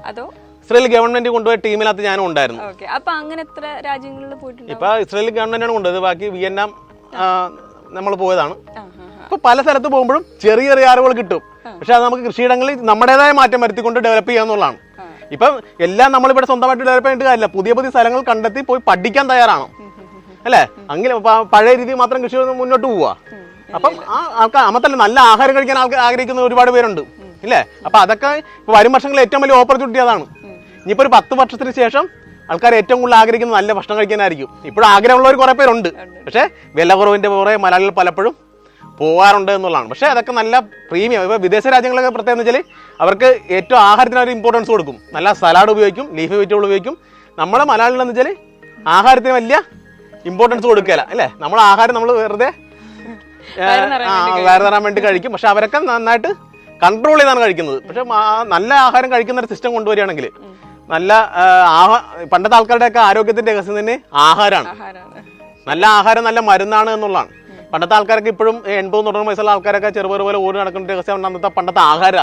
അതോ? ഇസ്രയേൽ ഗവൺമെന്റ് കൊണ്ടുപോയ ടീമിനകത്ത് ഞാനും ഉണ്ടായിരുന്നു. അപ്പൊ അങ്ങനെ എത്ര രാജ്യങ്ങളിൽ പോയിട്ടുണ്ട്? ഇപ്പൊ ഇസ്രയേൽ ഗവൺമെന്റാണ് കൊണ്ടത് ബാക്കി വിയറ്റ്നാം നമ്മൾ പോയതാണ്. ഇപ്പൊ പല സ്ഥലത്ത് പോകുമ്പോഴും ചെറിയ ചെറിയ അറിവുകൾ കിട്ടും. പക്ഷെ അത് നമുക്ക് കൃഷിയിടങ്ങളിൽ നമ്മുടേതായ മാറ്റം വരുത്തിക്കൊണ്ട് ഡെവലപ്പ് ചെയ്യാന്നുള്ളതാണ് ഇപ്പം എല്ലാം നമ്മളിവിടെ സ്വന്തമായിട്ട് ഡെവലപ്പ് ചെയ്യേണ്ട കാര്യമില്ല. പുതിയ പുതിയ സ്ഥലങ്ങൾ കണ്ടെത്തി പോയി പഠിക്കാൻ തയ്യാറാണ്. അല്ലേ? അങ്ങനെ പഴയ രീതി മാത്രം കൃഷി മുന്നോട്ട് പോവുക അപ്പം ആ ആൾക്കാർ അമ്മത്തല്ല നല്ല ആഹാരം കഴിക്കാൻ ആൾക്കാർ ആഗ്രഹിക്കുന്ന ഒരുപാട് പേരുണ്ട്. ഇല്ലേ? അപ്പൊ അതൊക്കെ ഇപ്പൊ വരും വർഷങ്ങളിൽ ഏറ്റവും വലിയ ഓപ്പർച്യൂണിറ്റി അതാണ്. ഇനിയിപ്പോ ഒരു പത്ത് വർഷത്തിന് ശേഷം ആൾക്കാർ ഏറ്റവും കൂടുതൽ ആഗ്രഹിക്കുന്നത് നല്ല ഭക്ഷണം കഴിക്കാനായിരിക്കും. ഇപ്പോഴും ആഗ്രഹമുള്ളവർ കുറെ പേരുണ്ട്. പക്ഷേ വില കുറവിന്റെ പുറകെ മലയാളികൾ പലപ്പോഴും പോകാറുണ്ട് എന്നുള്ളതാണ്. പക്ഷേ അതൊക്കെ നല്ല പ്രീമിയം ഇപ്പൊ വിദേശ രാജ്യങ്ങളൊക്കെ പ്രത്യേകം വെച്ചാൽ അവർക്ക് ഏറ്റവും ആഹാരത്തിന് അവർ ഇമ്പോർട്ടൻസ് കൊടുക്കും. നല്ല സലാഡ് ഉപയോഗിക്കും ലീഫ് വെജിറ്റബിൾ ഉപയോഗിക്കും. നമ്മളെ മലയാളികൾ എന്ന് വെച്ചാൽ ആഹാരത്തിന് വലിയ ഇമ്പോർട്ടൻസ് കൊടുക്കില്ല അല്ലേ? നമ്മൾ ആഹാരം നമ്മൾ വെറുതെ വയറ് ആ, വേണ്ടി കഴിക്കും. പക്ഷെ അവരൊക്കെ നന്നായിട്ട് കൺട്രോൾ ചെയ്താണ് കഴിക്കുന്നത്. പക്ഷെ നല്ല ആഹാരം കഴിക്കുന്ന ഒരു സിസ്റ്റം കൊണ്ടുവരികയാണെങ്കിൽ നല്ല പണ്ടത്തെ ആൾക്കാരുടെയൊക്കെ ആരോഗ്യത്തിന്റെ രഹസ്യം തന്നെ ആഹാരമാണ് നല്ല ആഹാരം നല്ല മരുന്നാണ് എന്നുള്ളതാണ്. പണ്ടത്തെ ആൾക്കാരൊക്കെ ഇപ്പോഴും എൺപത് തൊണ്ണൂറ് വയസ്സുള്ള ആൾക്കാരൊക്കെ ചെറുപോലെ പോലെ ഓടി നടക്കുന്ന രഹസ്യം അന്നത്തെ പണ്ടത്തെ ആഹാര.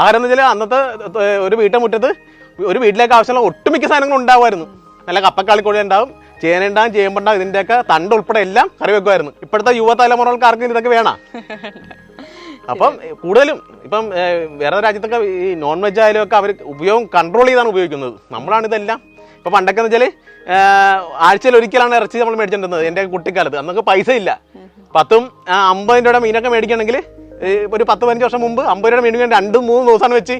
ആഹാരം എന്ന് വെച്ചാൽ അന്നത്തെ ഒരു വീട്ടുമുറ്റത്ത് ഒരു വീട്ടിലേക്ക് ആവശ്യമുള്ള ഒട്ടുമിക്ക സാധനങ്ങളും ഉണ്ടാവുമായിരുന്നു. നല്ല കപ്പക്കാളിക്കോഴി ഉണ്ടാവും ചേന ചേമ്പണ്ടാം ഇതിന്റെയൊക്കെ തണ്ട് ഉൾപ്പെടെ എല്ലാം കറി വെക്കുമായിരുന്നു ഇപ്പോഴത്തെ യുവതലമുറകൾക്ക് ആർക്കും ഇതൊക്കെ വേണം. അപ്പം കൂടുതലും ഇപ്പം വേറെ രാജ്യത്തൊക്കെ ഈ നോൺ വെജ് ആയാലും ഒക്കെ അവർ ഉപയോഗം കൺട്രോൾ ചെയ്താണ് ഉപയോഗിക്കുന്നത്. നമ്മളാണ് ഇതെല്ലാം. ഇപ്പൊ പണ്ടൊക്കെ എന്ന് വെച്ചാൽ ആഴ്ചയിൽ ഒരിക്കലാണ് ഇറച്ചി നമ്മൾ മേടിച്ചിട്ടുണ്ടെന്നത് എന്റെ കുട്ടിക്കാലത്ത്. അന്നൊക്കെ പൈസ ഇല്ല. പത്തും അമ്പതിന്റെ രൂപയുടെ മീനൊക്കെ മേടിക്കണമെങ്കിൽ ഒരു പത്ത് പതിനഞ്ച് വർഷം മുമ്പ് അമ്പത് രൂപ മീനും രണ്ടും മൂന്നും ദിവസമാണ് വെച്ച്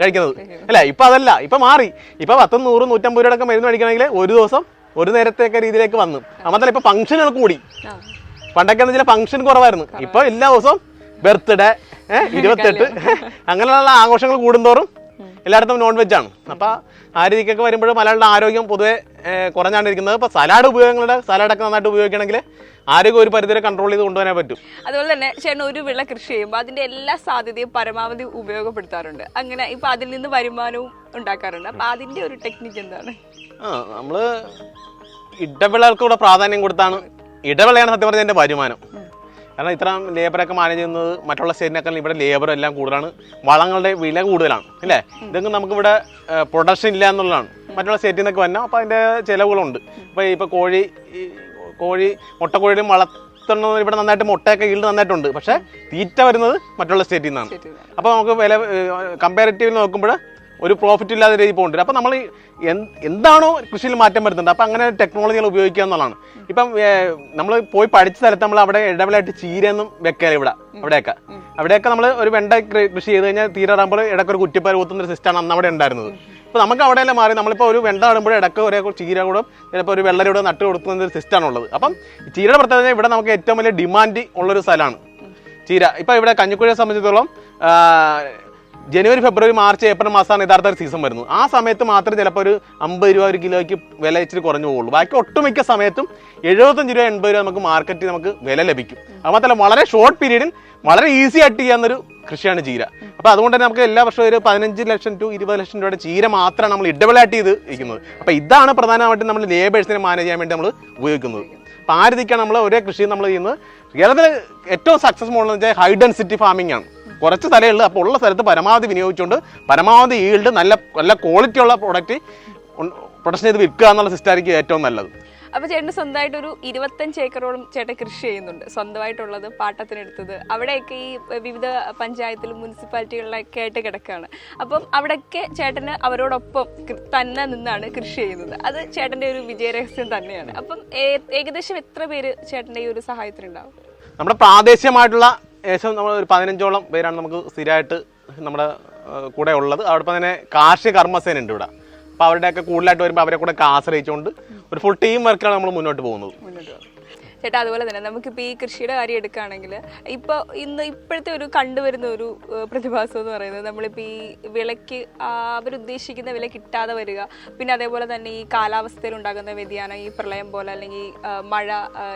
കഴിക്കുന്നത്. അല്ല? ഇപ്പൊ അതല്ല. ഇപ്പൊ മാറി. ഇപ്പൊ പത്തും നൂറും നൂറ്റമ്പത് രൂപയുടെ ഒക്കെ മരുന്ന് മേടിക്കണമെങ്കിൽ ഒരു ദിവസം ഒരു നേരത്തെയൊക്കെ രീതിയിലേക്ക് വന്നു. അമ്മത്തല്ല ഇപ്പൊ ഫംഗ്ഷനുകൾ കൂടി. പണ്ടൊക്കെ എന്ന് വെച്ചാൽ ഫംഗ്ഷൻ കുറവായിരുന്നു. ഇപ്പൊ എല്ലാ ദിവസവും ബർത്ത്ഡേ [laughs] ഇരുപത്തെട്ട്. അങ്ങനെയുള്ള ആഘോഷങ്ങൾ കൂടുന്തോറും എല്ലായിടത്തും നോൺ വെജ് ആണ്. അപ്പൊ ആ രീതിക്കൊക്കെ വരുമ്പോഴും മലയാളിയുടെ ആരോഗ്യം പൊതുവെ കുറഞ്ഞാണ് കുറഞ്ഞാണ്ടിരിക്കുന്നത്. ഇപ്പൊ സലാഡ് ഉപയോഗങ്ങളുടെ സലാഡൊക്കെ നന്നായിട്ട് ഉപയോഗിക്കണമെങ്കിൽ ആരോഗ്യം ഒരു പരിധിവരെ കൺട്രോൾ ചെയ്ത് കൊണ്ടുവരാൻ പറ്റും. അതുപോലെ തന്നെ ചേട്ടൻ ഒരു വിള കൃഷി ചെയ്യുമ്പോൾ അതിന്റെ എല്ലാ സാധ്യതയും പരമാവധി ഉപയോഗപ്പെടുത്താറുണ്ട്. അങ്ങനെ ഇപ്പൊ അതിൽ നിന്ന് വരുമാനവും ഉണ്ടാക്കാറുണ്ട്. അപ്പൊ അതിന്റെ ഒരു ടെക്നിക്ക് എന്താണ്? ആ നമ്മൾ ഇടവിളകൾക്ക് കൂടെ പ്രാധാന്യം കൊടുത്താണ്. ഇടവിളയാണ് സത്യം പറഞ്ഞാൽ എന്റെ വരുമാനം. കാരണം ഇത്ര ലേബറൊക്കെ മാനേജ് ചെയ്യുന്നത് മറ്റുള്ള സ്റ്റേറ്റിനേക്കാൾ ഇവിടെ ലേബർ എല്ലാം കൂടുതലാണ്. വളങ്ങളുടെ വില കൂടുതലാണ് അല്ലേ? നമുക്ക് നമുക്കിവിടെ പ്രൊഡക്ഷൻ ഇല്ല എന്നുള്ളതാണ്. മറ്റുള്ള സ്റ്റേറ്റിൽ നിന്നൊക്കെ വന്നാൽ അപ്പോൾ അതിന്റെ ചിലവുകളുണ്ട് ഇപ്പോൾ ഇപ്പോൾ കോഴി കോഴി കോഴി മുട്ടക്കോഴിയും വളർത്തുന്നത് ഇവിടെ നന്നായിട്ട് മുട്ടയൊക്കെ ഈൽഡ് നന്നായിട്ടുണ്ട്. പക്ഷേ തീറ്റ വരുന്നത് മറ്റുള്ള സ്റ്റേറ്റിൽ നിന്നാണ് അപ്പോൾ നമുക്ക് വില കമ്പാരിറ്റീവ് നോക്കുമ്പോൾ ഒരു പ്രോഫിറ്റ് ഇല്ലാത്ത രീതി പോകുന്നുണ്ട് അപ്പോൾ നമ്മൾ എന്താണോ കൃഷിയിൽ മാറ്റം വരുന്നുണ്ട്. അപ്പോൾ അങ്ങനെ ടെക്നോളജികൾ ഉപയോഗിക്കുക എന്നുള്ളതാണ്. ഇപ്പം നമ്മൾ പോയി പഠിച്ച സ്ഥലത്ത് നമ്മൾ അവിടെ ഇടവിലായിട്ട് ചീരയൊന്നും വെക്കല ഇവിടെ അവിടെയൊക്കെ. അവിടെയൊക്കെ നമ്മൾ ഒരു വെണ്ട കൃഷി ചെയ്ത് കഴിഞ്ഞാൽ തീരാറാകുമ്പോൾ ഇടയ്ക്ക് ഒരു കുറ്റിപ്പാൽ കൂത്തുന്ന ഒരു സിസ്റ്റമാണ് അന്ന് അവിടെ ഉണ്ടായിരുന്നത്. ഇപ്പോൾ നമുക്ക് അവിടെയെല്ലാം മാറി നമ്മളിപ്പോൾ ഒരു വെണ്ട ആടുമ്പോൾ ഇടയ്ക്ക് ഒരേ ചീര കൂടെ ചിലപ്പോൾ ഒരു വെള്ളരി കൂടെ നട്ട് കൊടുക്കുന്ന ഒരു സിസ്റ്റമാണ് ഉള്ളത്. അപ്പം ചീരയുടെ പ്രത്യേകത ഇവിടെ നമുക്ക് ഏറ്റവും വലിയ ഡിമാൻഡ് ഉള്ളൊരു സ്ഥലമാണ്. ചീര. ഇപ്പം ഇവിടെ കഞ്ഞിക്കുഴിയെ സംബന്ധിച്ചിടത്തോളം ജനുവരി ഫെബ്രുവരി മാർച്ച് ഏപ്രിൽ മാസമാണ് യഥാർത്ഥ ഒരു സീസൺ വരുന്നത്. ആ സമയത്ത് മാത്രം ചിലപ്പോൾ ഒരു അമ്പത് രൂപ ഒരു കിലോയ്ക്ക് വില ഇച്ചിരി കുറഞ്ഞു പോകുള്ളൂ. ബാക്കി ഒട്ടുമിക്ക സമയത്തും എഴുപത്തഞ്ച് രൂപ എൺപത് രൂപ നമുക്ക് മാർക്കറ്റിൽ നമുക്ക് വില ലഭിക്കും. അത് മാത്രമല്ല വളരെ ഷോർട്ട് പീരീഡിൽ വളരെ ഈസി ആയിട്ട് ചെയ്യാവുന്നൊരു കൃഷിയാണ് ചീര. അപ്പോൾ അതുകൊണ്ട് തന്നെ നമുക്ക് എല്ലാ വർഷവും ഒരു പതിനഞ്ച് ലക്ഷം ടു ഇരുപത് ലക്ഷം രൂപയുടെ ചീര മാത്രമാണ് നമ്മൾ ഇടവിളായിട്ട് ചെയ്ത് ഇരിക്കുന്നത്. അപ്പോൾ ഇതാണ് പ്രധാനമായിട്ടും നമ്മൾ ലേബേഴ്സിനെ മാനേജ് ചെയ്യാൻ വേണ്ടി നമ്മൾ ഉപയോഗിക്കുന്നത്. അപ്പോൾ ആ രീതിക്കാണ് നമ്മൾ ഒരേ കൃഷി നമ്മൾ ചെയ്യുന്നത്. കേരളത്തിൽ ഏറ്റവും സക്സസ്ഫുൾ എന്ന് വെച്ചാൽ ഹൈ ഡെൻസിറ്റി ഫാമിംഗ് ആണ്. കുറച്ച് സ്ഥലമേ ഉള്ളൂ. അപ്പോൾ ഉള്ള സ്ഥലത്ത് പരമാവധി വിനിയോഗിച്ചുകൊണ്ട് പരമാവധി ഈൽഡ് നല്ല നല്ല ക്വാളിറ്റി ഉള്ള പ്രോഡക്റ്റ് പ്രൊഡക്ഷൻ ചെയ്ത് വിൽക്കുക എന്നുള്ള സിസ്റ്റം ആയിരിക്കും ഏറ്റവും നല്ലത്. അപ്പൊ ചേട്ടന് സ്വന്തമായിട്ട് ഒരു ഇരുപത്തഞ്ച് ഏക്കറോളം ചേട്ടൻ കൃഷി ചെയ്യുന്നുണ്ട്. സ്വന്തമായിട്ടുള്ളത് പാട്ടത്തിനെടുത്തത് അവിടെയൊക്കെ ഈ വിവിധ പഞ്ചായത്തിലും മുനിസിപ്പാലിറ്റികളിലൊക്കെ ആയിട്ട് കിടക്കുകയാണ് അപ്പം അവിടെയൊക്കെ ചേട്ടന് അവരോടൊപ്പം തന്നെ നിന്നാണ് കൃഷി ചെയ്യുന്നത്. അത് ചേട്ടന്റെ ഒരു വിജയരഹസ്യം തന്നെയാണ്. അപ്പം ഏകദേശം എത്ര പേര് ചേട്ടന്റെ ഈ ഒരു സഹായത്തിനുണ്ടാവും? നമ്മുടെ പ്രാദേശികമായിട്ടുള്ള ഏകദേശം നമ്മൾ ഒരു പതിനഞ്ചോളം പേരാണ് നമുക്ക് സ്ഥിരമായിട്ട് നമ്മുടെ കൂടെ ഉള്ളത്. അവിടെ തന്നെ കാർഷിക കർമ്മസേന ഉണ്ട് ഇവിടെ. അപ്പോൾ അവരുടെയൊക്കെ കൂടുതലായിട്ട് വരുമ്പോൾ അവരെ കൂടെ ഒക്കെ ആശ്രയിച്ചുകൊണ്ട് ഒരു ഫുൾ ടീം വർക്കാണ് നമ്മൾ മുന്നോട്ട് പോകുന്നത്. ചേട്ടാ അതുപോലെ തന്നെ നമുക്കിപ്പോൾ ഈ കൃഷിയുടെ കാര്യം എടുക്കുകയാണെങ്കിൽ ഇപ്പോൾ ഇന്ന് ഇപ്പോഴത്തെ ഒരു കണ്ടുവരുന്ന ഒരു പ്രതിഭാസം എന്ന് പറയുന്നത് നമ്മളിപ്പോൾ ഈ വിലയ്ക്ക് അവരുദ്ദേശിക്കുന്ന വില കിട്ടാതെ വരിക. പിന്നെ അതേപോലെ തന്നെ ഈ കാലാവസ്ഥയിൽ ഉണ്ടാകുന്ന വ്യതിയാനം ഈ പ്രളയം പോലെ അല്ലെങ്കിൽ മഴ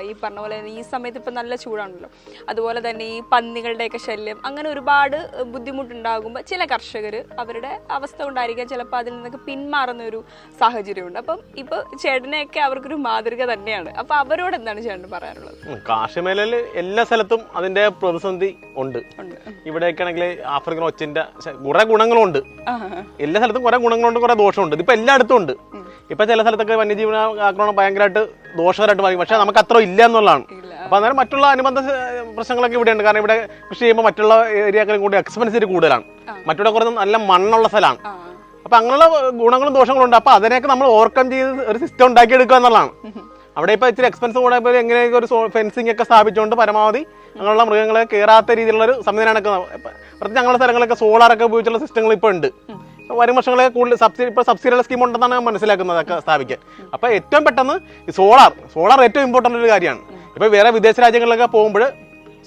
ഈ പറഞ്ഞ പോലെ ഈ സമയത്ത് ഇപ്പം നല്ല ചൂടാണല്ലോ. അതുപോലെ തന്നെ ഈ പന്നികളുടെയൊക്കെ ശല്യം അങ്ങനെ ഒരുപാട് ബുദ്ധിമുട്ടുണ്ടാകുമ്പോൾ ചില കർഷകർ അവരുടെ അവസ്ഥ കൊണ്ടായിരിക്കാം ചിലപ്പോൾ അതിൽ നിന്നൊക്കെ പിന്മാറുന്ന ഒരു സാഹചര്യമുണ്ട്. അപ്പം ഇപ്പോൾ ചേട്ടനെയൊക്കെ അവർക്കൊരു മാതൃക തന്നെയാണ്. അപ്പോൾ അവരോട് എന്താണ് ചേട്ടൻ പറയാനുള്ളത് ഉം, കാർഷിക മേഖലയിൽ എല്ലാ സ്ഥലത്തും അതിന്റെ പ്രതിസന്ധി ഉണ്ട്. ഇവിടെയൊക്കെ ആണെങ്കിൽ ആഫ്രിക്കൻ ഒച്ചിന്റെ കുറെ ഗുണങ്ങളുണ്ട്. എല്ലാ സ്ഥലത്തും കുറെ ഗുണങ്ങളുണ്ട് കുറേ ദോഷമുണ്ട്. ഇപ്പൊ എല്ലായിടത്തും ഉണ്ട്. ഇപ്പൊ ചില സ്ഥലത്തൊക്കെ വന്യജീവന ആക്രമണം ഭയങ്കരമായിട്ട് ദോഷകരമായിട്ട് പറയും പക്ഷെ നമുക്ക് അത്ര ഇല്ല എന്നുള്ളതാണ്. അപ്പൊ അന്നേരം മറ്റുള്ള അനുബന്ധ പ്രശ്നങ്ങളൊക്കെ ഇവിടെ ഉണ്ട് കാരണം ഇവിടെ കൃഷി ചെയ്യുമ്പോൾ മറ്റുള്ള ഏരിയകളും കൂടി എക്സ്പെൻസ് കൂടുതലാണ്. മറ്റുള്ള കുറച്ച് നല്ല മണ്ണുള്ള സ്ഥലമാണ് അപ്പൊ അങ്ങനെയുള്ള ഗുണങ്ങളും ദോഷങ്ങളും ഉണ്ട്. അപ്പൊ അതിനെയൊക്കെ നമ്മൾ ഓവർകം ചെയ്ത് ഒരു സിസ്റ്റം ഉണ്ടാക്കിയെടുക്കുക എന്നുള്ളതാണ്. അവിടെ ഇപ്പോൾ ഇച്ചിരി എക്സ്പെൻസ് കൂടെ ഇപ്പൊ എങ്ങനെയൊക്കെ ഒരു ഫെൻസിങ് ഒക്കെ സ്ഥാപിച്ചുകൊണ്ട് പരമാവധി അങ്ങനെയുള്ള മൃഗങ്ങളെ കയറാത്ത രീതിയിലുള്ള ഒരു സംവിധാനമൊക്കെ പ്രത്യേകിച്ച് ഞങ്ങളുടെ സ്ഥലങ്ങളൊക്കെ സോളാറൊക്കെ ഉപയോഗിച്ചുള്ള സിസ്റ്റങ്ങൾ ഇപ്പോൾ ഉണ്ട്. വരും വർഷങ്ങളെ കൂടുതൽ സബ്സിഡി ഇപ്പൊ സബ്സിഡിയുള്ള സ്കീം ഉണ്ടെന്നാണ് ഞാൻ മനസ്സിലാക്കുന്നത് അതൊക്കെ സ്ഥാപിക്കാൻ. അപ്പോൾ ഏറ്റവും പെട്ടെന്ന് സോളാർ സോളാർ ഏറ്റവും ഇമ്പോർട്ടന്റ് ഒരു കാര്യമാണ്. ഇപ്പൊ വേറെ വിദേശ രാജ്യങ്ങളിലൊക്കെ പോകുമ്പോൾ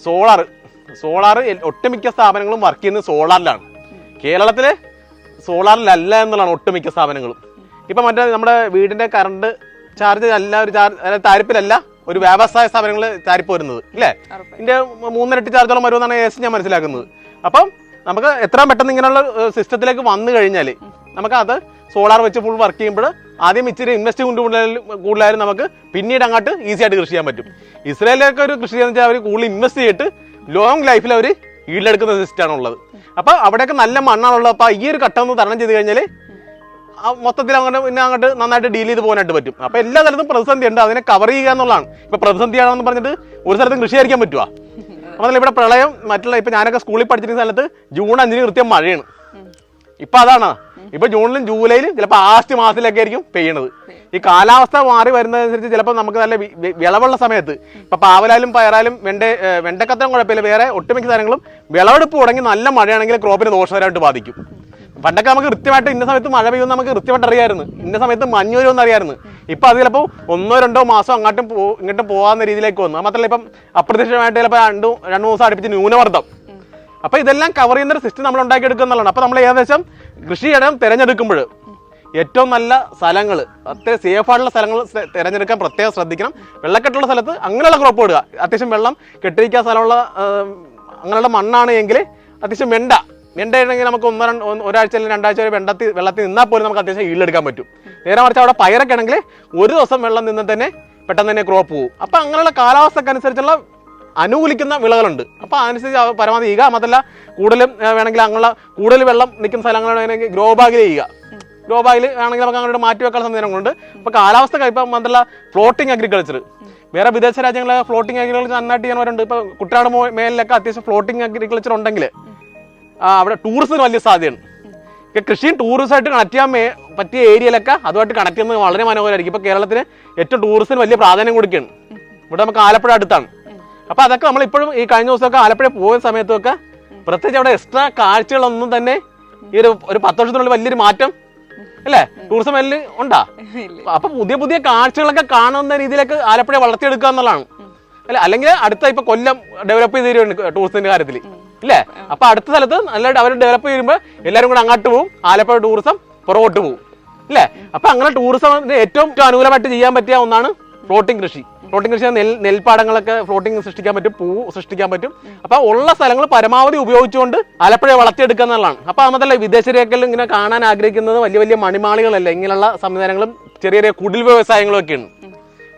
സോളാർ സോളാർ ഒട്ടുമിക്ക സ്ഥാപനങ്ങളും വർക്ക് ചെയ്യുന്നത് സോളാറിലാണ് കേരളത്തിലെ സോളാറിലല്ല എന്നുള്ളതാണ് ഒട്ടുമിക്ക സ്ഥാപനങ്ങളും. ഇപ്പം മറ്റേ നമ്മുടെ വീടിന്റെ കറണ്ട് ചാർജ് അല്ല ഒരു ചാർജ് താരിപ്പിലല്ല ഒരു വ്യവസായ സ്ഥാപനങ്ങൾ താരിപ്പ് വരുന്നത് ഇല്ലേ? ഉറപ്പായും. ഇതിന്റെ മൂന്നിരട്ടി ചാർജോളം വരുമെന്നാണ് എസ് ഞാൻ മനസ്സിലാക്കുന്നത്. അപ്പം നമുക്ക് എത്രയും പെട്ടെന്ന് ഇങ്ങനെയുള്ള സിസ്റ്റത്തിലേക്ക് വന്നു കഴിഞ്ഞാൽ നമുക്ക് അത് സോളാർ വെച്ച് ഫുൾ വർക്ക് ചെയ്യുമ്പോൾ ആദ്യം ഇച്ചിരി ഇൻവെസ്റ്റ് കൂടുതലായാലും കൂടുതലായാലും നമുക്ക് പിന്നീട് അങ്ങോട്ട് ഈസി ആയിട്ട് കൃഷി ചെയ്യാൻ പറ്റും. ഇസ്രയേലിലൊക്കെ ഒരു കൃഷി ചെയ്യുന്ന വെച്ചാൽ അവർ കൂടുതൽ ഇൻവെസ്റ്റ് ചെയ്തിട്ട് ലോങ് ലൈഫിൽ അവർ ഈടെടുക്കുന്ന സിസ്റ്റമാണ് ഉള്ളത് അപ്പോൾ അവിടെയൊക്കെ നല്ല മണ്ണാണുള്ളത്. അപ്പോൾ ഈ ഒരു ഘട്ടം ഒന്ന് തരണം ചെയ്ത് കഴിഞ്ഞാൽ മൊത്തത്തിൽ അങ്ങോട്ട് പിന്നെ അങ്ങോട്ട് നന്നായിട്ട് ഡീൽ ചെയ്ത് പോകാനായിട്ട് പറ്റും. അപ്പൊ എല്ലാ സ്ഥലത്തും പ്രതിസന്ധി ഉണ്ട്. അതിനെ കവർ ചെയ്യുക എന്നുള്ളതാണ്. ഇപ്പൊ പ്രതിസന്ധിയാണെന്ന് പറഞ്ഞിട്ട് ഒരു സ്ഥലത്തും കൃഷിയായിരിക്കാൻ പറ്റുമോ അപ്പോൾ ഇവിടെ പ്രളയം മറ്റുള്ള ഇപ്പൊ ഞാനൊക്കെ സ്കൂളിൽ പഠിച്ചിരുന്ന സ്ഥലത്ത് ജൂൺ അഞ്ചിന് കൃത്യം മഴയാണ്. ഇപ്പൊ അതാണ്. ഇപ്പൊ ജൂണിലും ജൂലൈയിലും ചിലപ്പോൾ ആസ്റ്റ് മാസത്തിലൊക്കെ ആയിരിക്കും പെയ്യണത്. ഈ കാലാവസ്ഥ മാറി വരുന്നതനുസരിച്ച് ചിലപ്പോൾ നമുക്ക് നല്ല വിളവുള്ള സമയത്ത് ഇപ്പൊ പാവലായാലും പയറായാലും വെണ്ട വെണ്ടക്കത്തരം കുഴപ്പമില്ല. വേറെ ഒട്ടുമിക്ക സാധനങ്ങളും വിളവെടുപ്പ് തുടങ്ങി നല്ല മഴയാണെങ്കിൽ ക്രോപ്പിന് ദോഷകരമായിട്ട് ബാധിക്കും. പണ്ടൊക്കെ നമുക്ക് കൃത്യമായിട്ട് ഇന്ന സമയത്ത് മഴ പെയ്യുമെന്ന് നമുക്ക് കൃത്യമായിട്ട് അറിയായിരുന്നു. ഇന്ന സമയത്ത് മഞ്ഞ് വരുമെന്ന് അറിയായിരുന്നു. ഇപ്പൊ അത് ചിലപ്പോൾ ഒന്നോ രണ്ടോ മാസം അങ്ങോട്ടും പോ ഇങ്ങോട്ടും പോകാവുന്ന രീതിയിലേക്ക് വന്നു. മാത്രമല്ല ഇപ്പം അപ്രതീക്ഷിതമായിട്ട് ചിലപ്പോൾ രണ്ടു രണ്ട് മൂന്ന് ദിവസം അടുപ്പിച്ച് ന്യൂനമർദ്ദം. അപ്പൊ ഇതെല്ലാം കവർ ചെയ്യുന്ന ഒരു സിസ്റ്റം നമ്മൾ ഉണ്ടാക്കിയെടുക്കുക എന്നുള്ളതാണ്. അപ്പൊ നമ്മൾ ഏകദേശം കൃഷിയിടം തിരഞ്ഞെടുക്കുമ്പോൾ ഏറ്റവും നല്ല സ്ഥലങ്ങൾ അത്ര സേഫ് ആയിട്ടുള്ള സ്ഥലങ്ങൾ തിരഞ്ഞെടുക്കാൻ പ്രത്യേകം ശ്രദ്ധിക്കണം. വെള്ളക്കെട്ടുള്ള സ്ഥലത്ത് അങ്ങനെയുള്ള ക്രോപ്പ് ഇടുക. അത്യാവശ്യം വെള്ളം കെട്ടിരിക്കാൻ സ്ഥലമുള്ള അങ്ങനെയുള്ള മണ്ണാണ് എങ്കിൽ അത്യാവശ്യം വെണ്ട. വെണ്ടയാണെങ്കിൽ നമുക്ക് ഒന്നോ ഒരാഴ്ച അല്ലെങ്കിൽ രണ്ടാഴ്ച വരെ വെള്ളത്തിൽ വെള്ളത്തിൽ നിന്നാൽ പോലും നമുക്ക് അത്യാവശ്യം ഈടെടുക്കാൻ പറ്റും. നേരെ മറിച്ച് അവിടെ പയറൊക്കെ ആണെങ്കിൽ ഒരു ദിവസം വെള്ളം നിന്ന് തന്നെ പെട്ടെന്ന് തന്നെ ക്രോപ്പ് പോകും അപ്പം അങ്ങനെയുള്ള കാലാവസ്ഥക്ക് അനുസരിച്ചുള്ള അനുകൂലിക്കുന്ന വിളകളുണ്ട്. അപ്പോൾ അതനുസരിച്ച് പരമാവധി ചെയ്യുക മാത്രമല്ല കൂടുതലും വേണമെങ്കിൽ അങ്ങനെയുള്ള കൂടുതൽ വെള്ളം നിൽക്കുന്ന സ്ഥലങ്ങളാണെങ്കിൽ ഗ്രോ ബാഗിൽ ചെയ്യുക. ഗ്രോ ബാഗിൽ ആണെങ്കിൽ നമുക്ക് അങ്ങോട്ട് മാറ്റി വെക്കാൻ സംവിധാനങ്ങളുണ്ട്. അപ്പോൾ കാലാവസ്ഥ ഇപ്പം മാത്രമല്ല ഫ്ലോട്ടിംഗ് അഗ്രികൾച്ചർ വേറെ വിദേശ രാജ്യങ്ങളിലെ ഫ്ലോട്ടിംഗ് അഗ്രികൾച്ചർ നന്നായിട്ട് ചെയ്യാൻ ഇപ്പോൾ കുട്ടനാട് മേലിലൊക്കെ അത്യാവശ്യം ഫ്ലോട്ടിംഗ് അഗ്രികൾച്ചർ ഉണ്ടെങ്കിൽ അവിടെ ടൂറിസത്തിന് വലിയ സാധ്യതയാണ് ഇപ്പൊ കൃഷിയും ടൂറിസമായിട്ട് കണക്ട് ചെയ്യാൻ പറ്റിയ ഏരിയയിലൊക്കെ അതുമായിട്ട് കണക്ട് ചെയ്യുന്നത് വളരെ മനോഹരമായിരിക്കും. ഇപ്പൊ കേരളത്തിന് ഏറ്റവും ടൂറിസത്തിന് വലിയ പ്രാധാന്യം കൊടുക്കുകയാണ്. ഇവിടെ നമുക്ക് ആലപ്പുഴ അടുത്താണ്. അപ്പൊ അതൊക്കെ നമ്മൾ ഇപ്പോഴും ഈ കഴിഞ്ഞ ദിവസമൊക്കെ ആലപ്പുഴ പോയ സമയത്തൊക്കെ പ്രത്യേകിച്ച് അവിടെ എക്സ്ട്രാ കാഴ്ചകളൊന്നും തന്നെ ഈ ഒരു ഒരു പത്ത് വർഷത്തിനുള്ളിൽ വലിയൊരു മാറ്റം അല്ലേ? ടൂറിസം മേലിൽ ഉണ്ടാ? അപ്പൊ പുതിയ പുതിയ കാഴ്ചകളൊക്കെ കാണുന്ന രീതിയിലേക്ക് ആലപ്പുഴ വളർത്തിയെടുക്കുക എന്നുള്ളതാണ്. അല്ല? അല്ലെങ്കിൽ അടുത്ത ഇപ്പൊ കൊല്ലം ഡെവലപ്പ് ചെയ്ത് തരുന്നുണ്ട് ടൂറിസത്തിന്റെ കാര്യത്തിൽ ഇല്ലേ? അപ്പൊ അടുത്ത സ്ഥലത്ത് നല്ല അവർ ഡെവലപ്പ് ചെയ്യുമ്പോൾ എല്ലാവരും കൂടെ അങ്ങോട്ട് പോകും ആലപ്പുഴ ടൂറിസം പുറകോട്ട് പോകും ഇല്ലേ? അപ്പൊ അങ്ങനെ ടൂറിസത്തിന് ഏറ്റവും അനുകൂലമായിട്ട് ചെയ്യാൻ പറ്റിയ ഒന്നാണ് ഫ്ലോട്ടിംഗ് കൃഷി. ഫ്ലോട്ടിംഗ് കൃഷി നെൽ നെൽപ്പാടങ്ങളൊക്കെ ഫ്ലോട്ടിംഗ് സൃഷ്ടിക്കാൻ പറ്റും പൂ സൃഷ്ടിക്കാൻ പറ്റും. അപ്പൊ ഉള്ള സ്ഥലങ്ങൾ പരമാവധി ഉപയോഗിച്ചുകൊണ്ട് ആലപ്പുഴ വളർത്തിയെടുക്കുക എന്നുള്ളതാണ്. അപ്പൊ അതല്ല വിദേശരേഖകളിൽ ഇങ്ങനെ കാണാൻ ആഗ്രഹിക്കുന്നത് വലിയ വലിയ മണിമാളികളല്ല? ഇങ്ങനെയുള്ള സംവിധാനങ്ങളും ചെറിയ ചെറിയ കുടിൽ വ്യവസായങ്ങളും ഒക്കെയാണ്.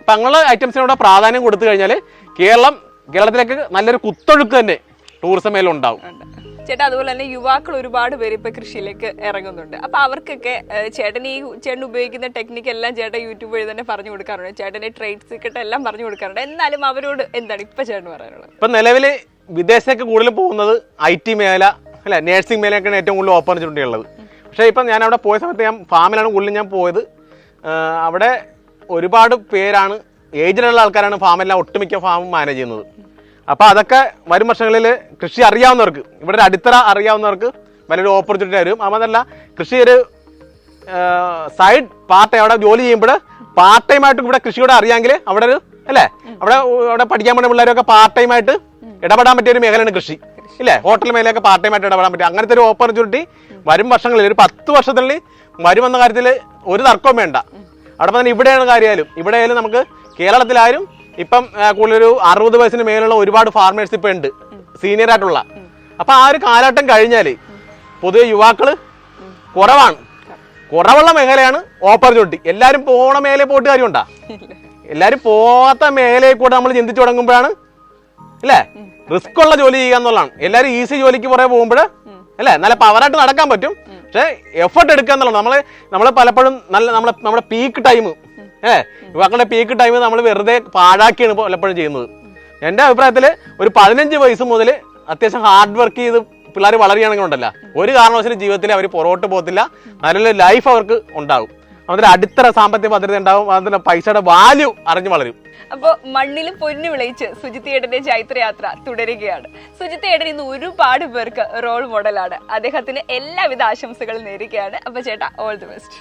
അപ്പൊ അങ്ങനെയുള്ള ഐറ്റംസിനോട് പ്രാധാന്യം കൊടുത്തു കഴിഞ്ഞാൽ കേരളം കേരളത്തിലേക്ക് നല്ലൊരു കുത്തൊഴുക്ക് തന്നെ ടൂറിസം മേലും ഉണ്ടാവും. ഉണ്ട്. ചേട്ടാ അതുപോലെ തന്നെ യുവാക്കൾ ഒരുപാട് പേര് ഇപ്പൊ കൃഷിയിലേക്ക് ഇറങ്ങുന്നുണ്ട്. അപ്പൊ അവർക്കൊക്കെ ചേട്ടൻ ഈ ചേട്ടൻ ഉപയോഗിക്കുന്ന ടെക്നിക്ക് എല്ലാം ചേട്ടൻ യൂട്യൂബ് വഴി തന്നെ പറഞ്ഞു കൊടുക്കാറുണ്ട്. ചേട്ടന്റെ ട്രേഡ് സീക്രട്ട് എല്ലാം പറഞ്ഞു കൊടുക്കാറുണ്ട്. എന്നാലും അവരോട് എന്താണ് ഇപ്പൊ ചേട്ടൻ പറയാനുള്ളത്? ഇപ്പൊ നിലവിൽ വിദേശത്തേക്ക് കൂടുതൽ പോകുന്നത് ഐ ടി മേഖല അല്ല? നേഴ്സിംഗ് മേഖലയൊക്കെയാണ് ഏറ്റവും കൂടുതൽ ഓപ്പൺ ചെയ്തിട്ടുള്ളത് പക്ഷേ ഇപ്പം ഞാൻ അവിടെ പോയ സമയത്ത് ഞാൻ ഫാമിലാണ് കൂടുതലും ഞാൻ പോയത്. അവിടെ ഒരുപാട് പേരാണ് ഏജിലുള്ള ആൾക്കാരാണ് ഫാമെല്ലാം ഒട്ടുമിക്ക ഫാമും മാനേജ് ചെയ്യുന്നത്. അപ്പോൾ അതൊക്കെ വരും വർഷങ്ങളിൽ കൃഷി അറിയാവുന്നവർക്ക് ഇവിടെ അടിത്തറ അറിയാവുന്നവർക്ക് വലിയൊരു ഓപ്പർച്യൂണിറ്റി വരും. അതല്ല കൃഷി ഒരു സൈഡ് പാർട്ട് അവിടെ ജോലി ചെയ്യുമ്പോൾ പാർട്ട് ടൈം ആയിട്ട് ഇവിടെ കൃഷിയോടെ അറിയാമെങ്കിൽ അവിടെ ഒരു അല്ലേ? അവിടെ അവിടെ പഠിക്കാൻ പോകുന്ന പിള്ളേരൊക്കെ പാർട്ട് ടൈം ആയിട്ട് ഇടപെടാൻ പറ്റിയ ഒരു മേഖലയാണ് കൃഷി. ഇല്ലേ? ഹോട്ടൽ മേഖലയൊക്കെ പാർട്ട് ടൈം ആയിട്ട് ഇടപെടാൻ പറ്റും. അങ്ങനത്തെ ഒരു ഓപ്പർച്യൂണിറ്റി വരും വർഷങ്ങളിൽ ഒരു പത്ത് വർഷത്തിനുള്ളിൽ വരുമെന്ന കാര്യത്തിൽ ഒരു തർക്കവും വേണ്ട. അവിടെ തന്നെ ഇവിടെയാണ് കാര്യമായാലും ഇവിടെ ആയാലും നമുക്ക് കേരളത്തിലായാലും ഇപ്പം കൂടുതലൊരു അറുപത് വയസ്സിന് മേലുള്ള ഒരുപാട് ഫാർമേഴ്സ് ഇപ്പം ഉണ്ട്. സീനിയർ ആയിട്ടുള്ള. അപ്പൊ ആ ഒരു കാലഘട്ടം കഴിഞ്ഞാൽ പൊതുവെ യുവാക്കൾ കുറവാണ്. കുറവുള്ള മേഖലയാണ് ഓപ്പർച്യൂണിറ്റി എല്ലാരും പോണ മേലെ പോയിട്ട് കാര്യമുണ്ടാ? എല്ലാരും പോകാത്ത മേഖലയിൽ കൂടെ നമ്മൾ ചിന്തിച്ചു തുടങ്ങുമ്പോഴാണ് അല്ലേ? റിസ്ക് ഉള്ള ജോലി ചെയ്യുക എന്നുള്ളതാണ്. എല്ലാരും ഈസി ജോലിക്ക് പുറകെ പോകുമ്പോൾ അല്ലേ? നല്ല പവറായിട്ട് നടക്കാൻ പറ്റും. പക്ഷെ എഫർട്ട് എടുക്കുക എന്നുള്ളത് നമ്മൾ നമ്മൾ പലപ്പോഴും നല്ല നമ്മളെ നമ്മുടെ പീക്ക് ടൈം ഏ യുവാക്കളുടെ പീക്ക് ടൈം നമ്മൾ വെറുതെ പാഴാക്കിയാണ് പലപ്പോഴും ചെയ്യുന്നത്. എന്റെ അഭിപ്രായത്തിൽ ഒരു പതിനഞ്ച് വയസ്സ് മുതൽ അത്യാവശ്യം ഹാർഡ് വർക്ക് ചെയ്ത് പിള്ളേർ വളരുകയാണെങ്കിൽ ഉണ്ടല്ല ഒരു കാരണവശാലും ജീവിതത്തിൽ അവർ പുറകോട്ട് പോകത്തില്ല. നല്ലൊരു ലൈഫ് അവർക്ക് ഉണ്ടാകും അതിന്റെ അടിത്തറ സാമ്പത്തിക ഭദ്രത ഉണ്ടാവും. അതിന്റെ പൈസയുടെ വാല്യൂ അറിഞ്ഞു വളരും. അപ്പൊ മണ്ണിൽ പൊന്നു വിളയിച്ച് സുജിത്തേടന്റെ ചൈത്രയാത്ര തുടരുകയാണ്. സുജിത്തേടൻ ഇന്ന് ഒരുപാട് പേർക്ക് റോൾ മോഡലാണ് അദ്ദേഹത്തിന് എല്ലാവിധ ആശംസകളും നേരുകയാണ്. അപ്പൊ ചേട്ടാ ഓൾ ദി ബെസ്റ്റ്